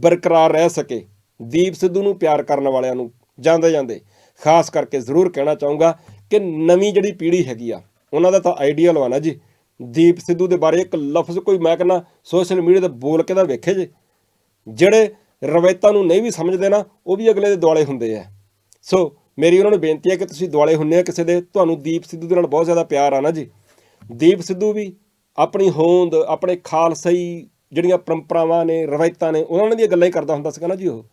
ਬਰਕਰਾਰ ਰਹਿ ਸਕੇ। ਦੀਪ ਸਿੱਧੂ ਨੂੰ ਪਿਆਰ ਕਰਨ ਵਾਲਿਆਂ ਨੂੰ ਜਾਂਦੇ ਜਾਂਦੇ ਖਾਸ ਕਰਕੇ ਜ਼ਰੂਰ ਕਹਿਣਾ ਚਾਹੂੰਗਾ ਕਿ ਨਵੀਂ ਜਿਹੜੀ ਪੀੜ੍ਹੀ ਹੈਗੀ ਆ, ਉਹਨਾਂ ਦਾ ਤਾਂ ਆਈਡੀਅਲ ਵਾ ਨਾ ਜੀ। ਦੀਪ ਸਿੱਧੂ ਦੇ ਬਾਰੇ ਇੱਕ ਲਫ਼ਜ਼ ਕੋਈ ਮੈਂ ਕਹਿੰਦਾ ਸੋਸ਼ਲ ਮੀਡੀਆ ਤੇ ਬੋਲ ਕੇ ਤਾਂ ਵੇਖੇ ਜੇ। ਜਿਹੜੇ ਰਵਾਇਤਾਂ ਨੂੰ ਨਹੀਂ ਵੀ ਸਮਝਦੇ ਨਾ, ਉਹ ਵੀ ਅਗਲੇ ਦੇ ਦੁਆਲੇ ਹੁੰਦੇ ਆ। ਸੋ ਮੇਰੀ ਉਹਨਾਂ ਨੂੰ ਬੇਨਤੀ ਹੈ ਕਿ ਤੁਸੀਂ ਦੁਆਲੇ ਹੁੰਨੇ ਆ ਕਿਸੇ ਦੇ, ਤੁਹਾਨੂੰ ਦੀਪ ਸਿੱਧੂ ਦੇ ਨਾਲ ਬਹੁਤ ਜ਼ਿਆਦਾ ਪਿਆਰ ਆ ਨਾ ਜੀ। ਦੀਪ ਸਿੱਧੂ ਵੀ ਆਪਣੀ ਹੋਂਦ, ਆਪਣੇ ਖਾਲਸਾਈ ਜਿਹੜੀਆਂ ਪਰੰਪਰਾਵਾਂ ਨੇ, ਰਵਾਇਤਾਂ ਨੇ, ਉਹਨਾਂ ਦੀਆਂ ਗੱਲਾਂ ਹੀ ਕਰਦਾ ਹੁੰਦਾ ਸੀਗਾ ਨਾ ਜੀ ਉਹ।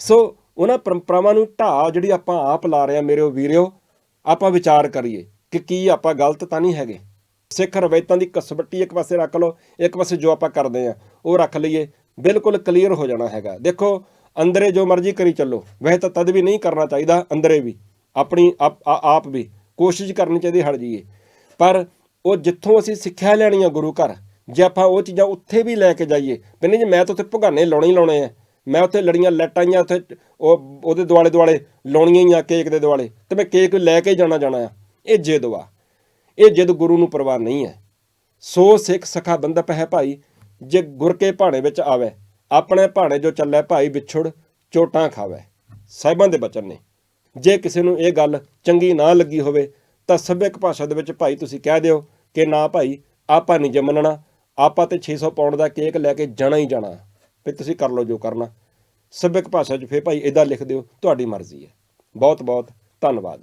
ਸੋ ਉਹਨਾਂ ਪਰੰਪਰਾਵਾਂ ਨੂੰ ਢਾਹ ਜਿਹੜੀ ਆਪਾਂ ਆਪ ਲਾ ਰਹੇ ਆ ਮੇਰੇ ਵੀਰਿਓ, ਆਪਾਂ ਵਿਚਾਰ ਕਰੀਏ ਕਿ ਕੀ ਆਪਾਂ ਗਲਤ ਤਾਂ ਨਹੀਂ ਹੈਗੇ। ਸਿੱਖ ਰਵਾਇਤਾਂ ਦੀ ਕਸਬੱਟੀ ਇੱਕ ਪਾਸੇ ਰੱਖ ਲਓ, ਇੱਕ ਪਾਸੇ ਜੋ ਆਪਾਂ ਕਰਦੇ ਆ ਉਹ ਰੱਖ ਲਈਏ, ਬਿਲਕੁਲ ਕਲੀਅਰ ਹੋ ਜਾਣਾ ਹੈਗਾ। ਦੇਖੋ, ਅੰਦਰੇ ਜੋ ਮਰਜ਼ੀ ਕਰੀ ਚੱਲੋ, ਵੈਸੇ ਤਾਂ ਤਦ ਵੀ ਨਹੀਂ ਕਰਨਾ ਚਾਹੀਦਾ, ਅੰਦਰੇ ਵੀ, ਆਪਣੀ ਆਪ, ਆ- ਆਪ ਵੀ, ਕੋਸ਼ਿਸ਼ ਕਰਨੀ ਚਾਹੀਦੀ ਹਟ ਜਾਈਏ। ਪਰ ਉਹ ਜਿੱਥੋਂ ਅਸੀਂ ਸਿੱਖਿਆ ਲੈਣੀ ਆ ਗੁਰੂ ਘਰ, ਜੇ ਆਪਾਂ ਉਹ ਚੀਜ਼ਾਂ ਉੱਥੇ ਵੀ ਲੈ ਕੇ ਜਾਈਏ ਕਹਿੰਦੇ ਨਹੀਂ ਜੀ ਮੈਂ ਤਾਂ ਉੱਥੇ ਭੁਗਾਨੇ ਲਾਉਣੇ ਹੀ ਲਾਉਣੇ ਆ। ਮੈਂ ਉੱਥੇ ਲੜੀਆਂ, ਲੈਟਾਂ ਉੱਥੇ ਉਹ, ਉਹਦੇ ਦੁਆਲੇ ਦੁਆਲੇ, ਲਾਉਣੀਆਂ ਹੀ ਆ ਕੇਕ ਦੇ ਦੁਆਲੇ। ਤੇ ਮੈਂ ਕੇਕ ਲੈ ਕੇ ਜਾਣਾ ਜਾਣਾ ਆ। ਇਹ ਜਿੱਦ ਵਾ। ਇਹ ਜਿੱਦ ਗੁਰੂ ਨੂੰ ਪਰਵਾਹ ਨਹੀਂ ਹੈ। ਸੋ ਸਿੱਖ ਸਖਾ ਬੰਦਪ ਹੈ ਭਾਈ, ਜੇ ਗੁਰ ਕੇ ਭਾਣੇ ਵਿੱਚ ਆਵੇ, ਆਪਣੇ ਭਾਣੇ ਜੋ ਚੱਲੇ ਭਾਈ ਵਿਛੜ, ਚੋਟਾਂ ਖਾਵੇ। ਸਾਹਿਬਾਂ ਦੇ ਬਚਨ ਨੇ। ਜੇ ਕਿਸੇ ਨੂੰ ਇਹ ਗੱਲ ਚੰਗੀ ਨਾ ਲੱਗੀ ਹੋਵੇ, ਤਾਂ ਸੱਭਿਅਕ ਭਾਸ਼ਾ ਦੇ ਵਿੱਚ ਭਾਈ ਤੁਸੀਂ ਕਹਿ ਦਿਓ ਕਿ ਨਾ ਭਾਈ, ਆਪਾਂ ਨਹੀਂ ਜੰਮਣਨਾ ਆਪਾਂ ਤੇ 600 ਪਾਉਂਡ ਦਾ ਕੇਕ ਲੈ ਕੇ ਜਾਣਾ ਹੀ ਜਾਣਾ। ਵੀ ਤੁਸੀਂ ਕਰ ਲਓ ਜੋ ਕਰਨਾ। ਸੱਭਿਅਕ ਭਾਸ਼ਾ 'ਚ ਫੇਰ ਭਾਈ ਇਦਾਂ ਲਿਖ ਦਿਓ, ਤੁਹਾਡੀ ਮਰਜ਼ੀ ਹੈ। ਬਹੁਤ ਬਹੁਤ ਧੰਨਵਾਦ।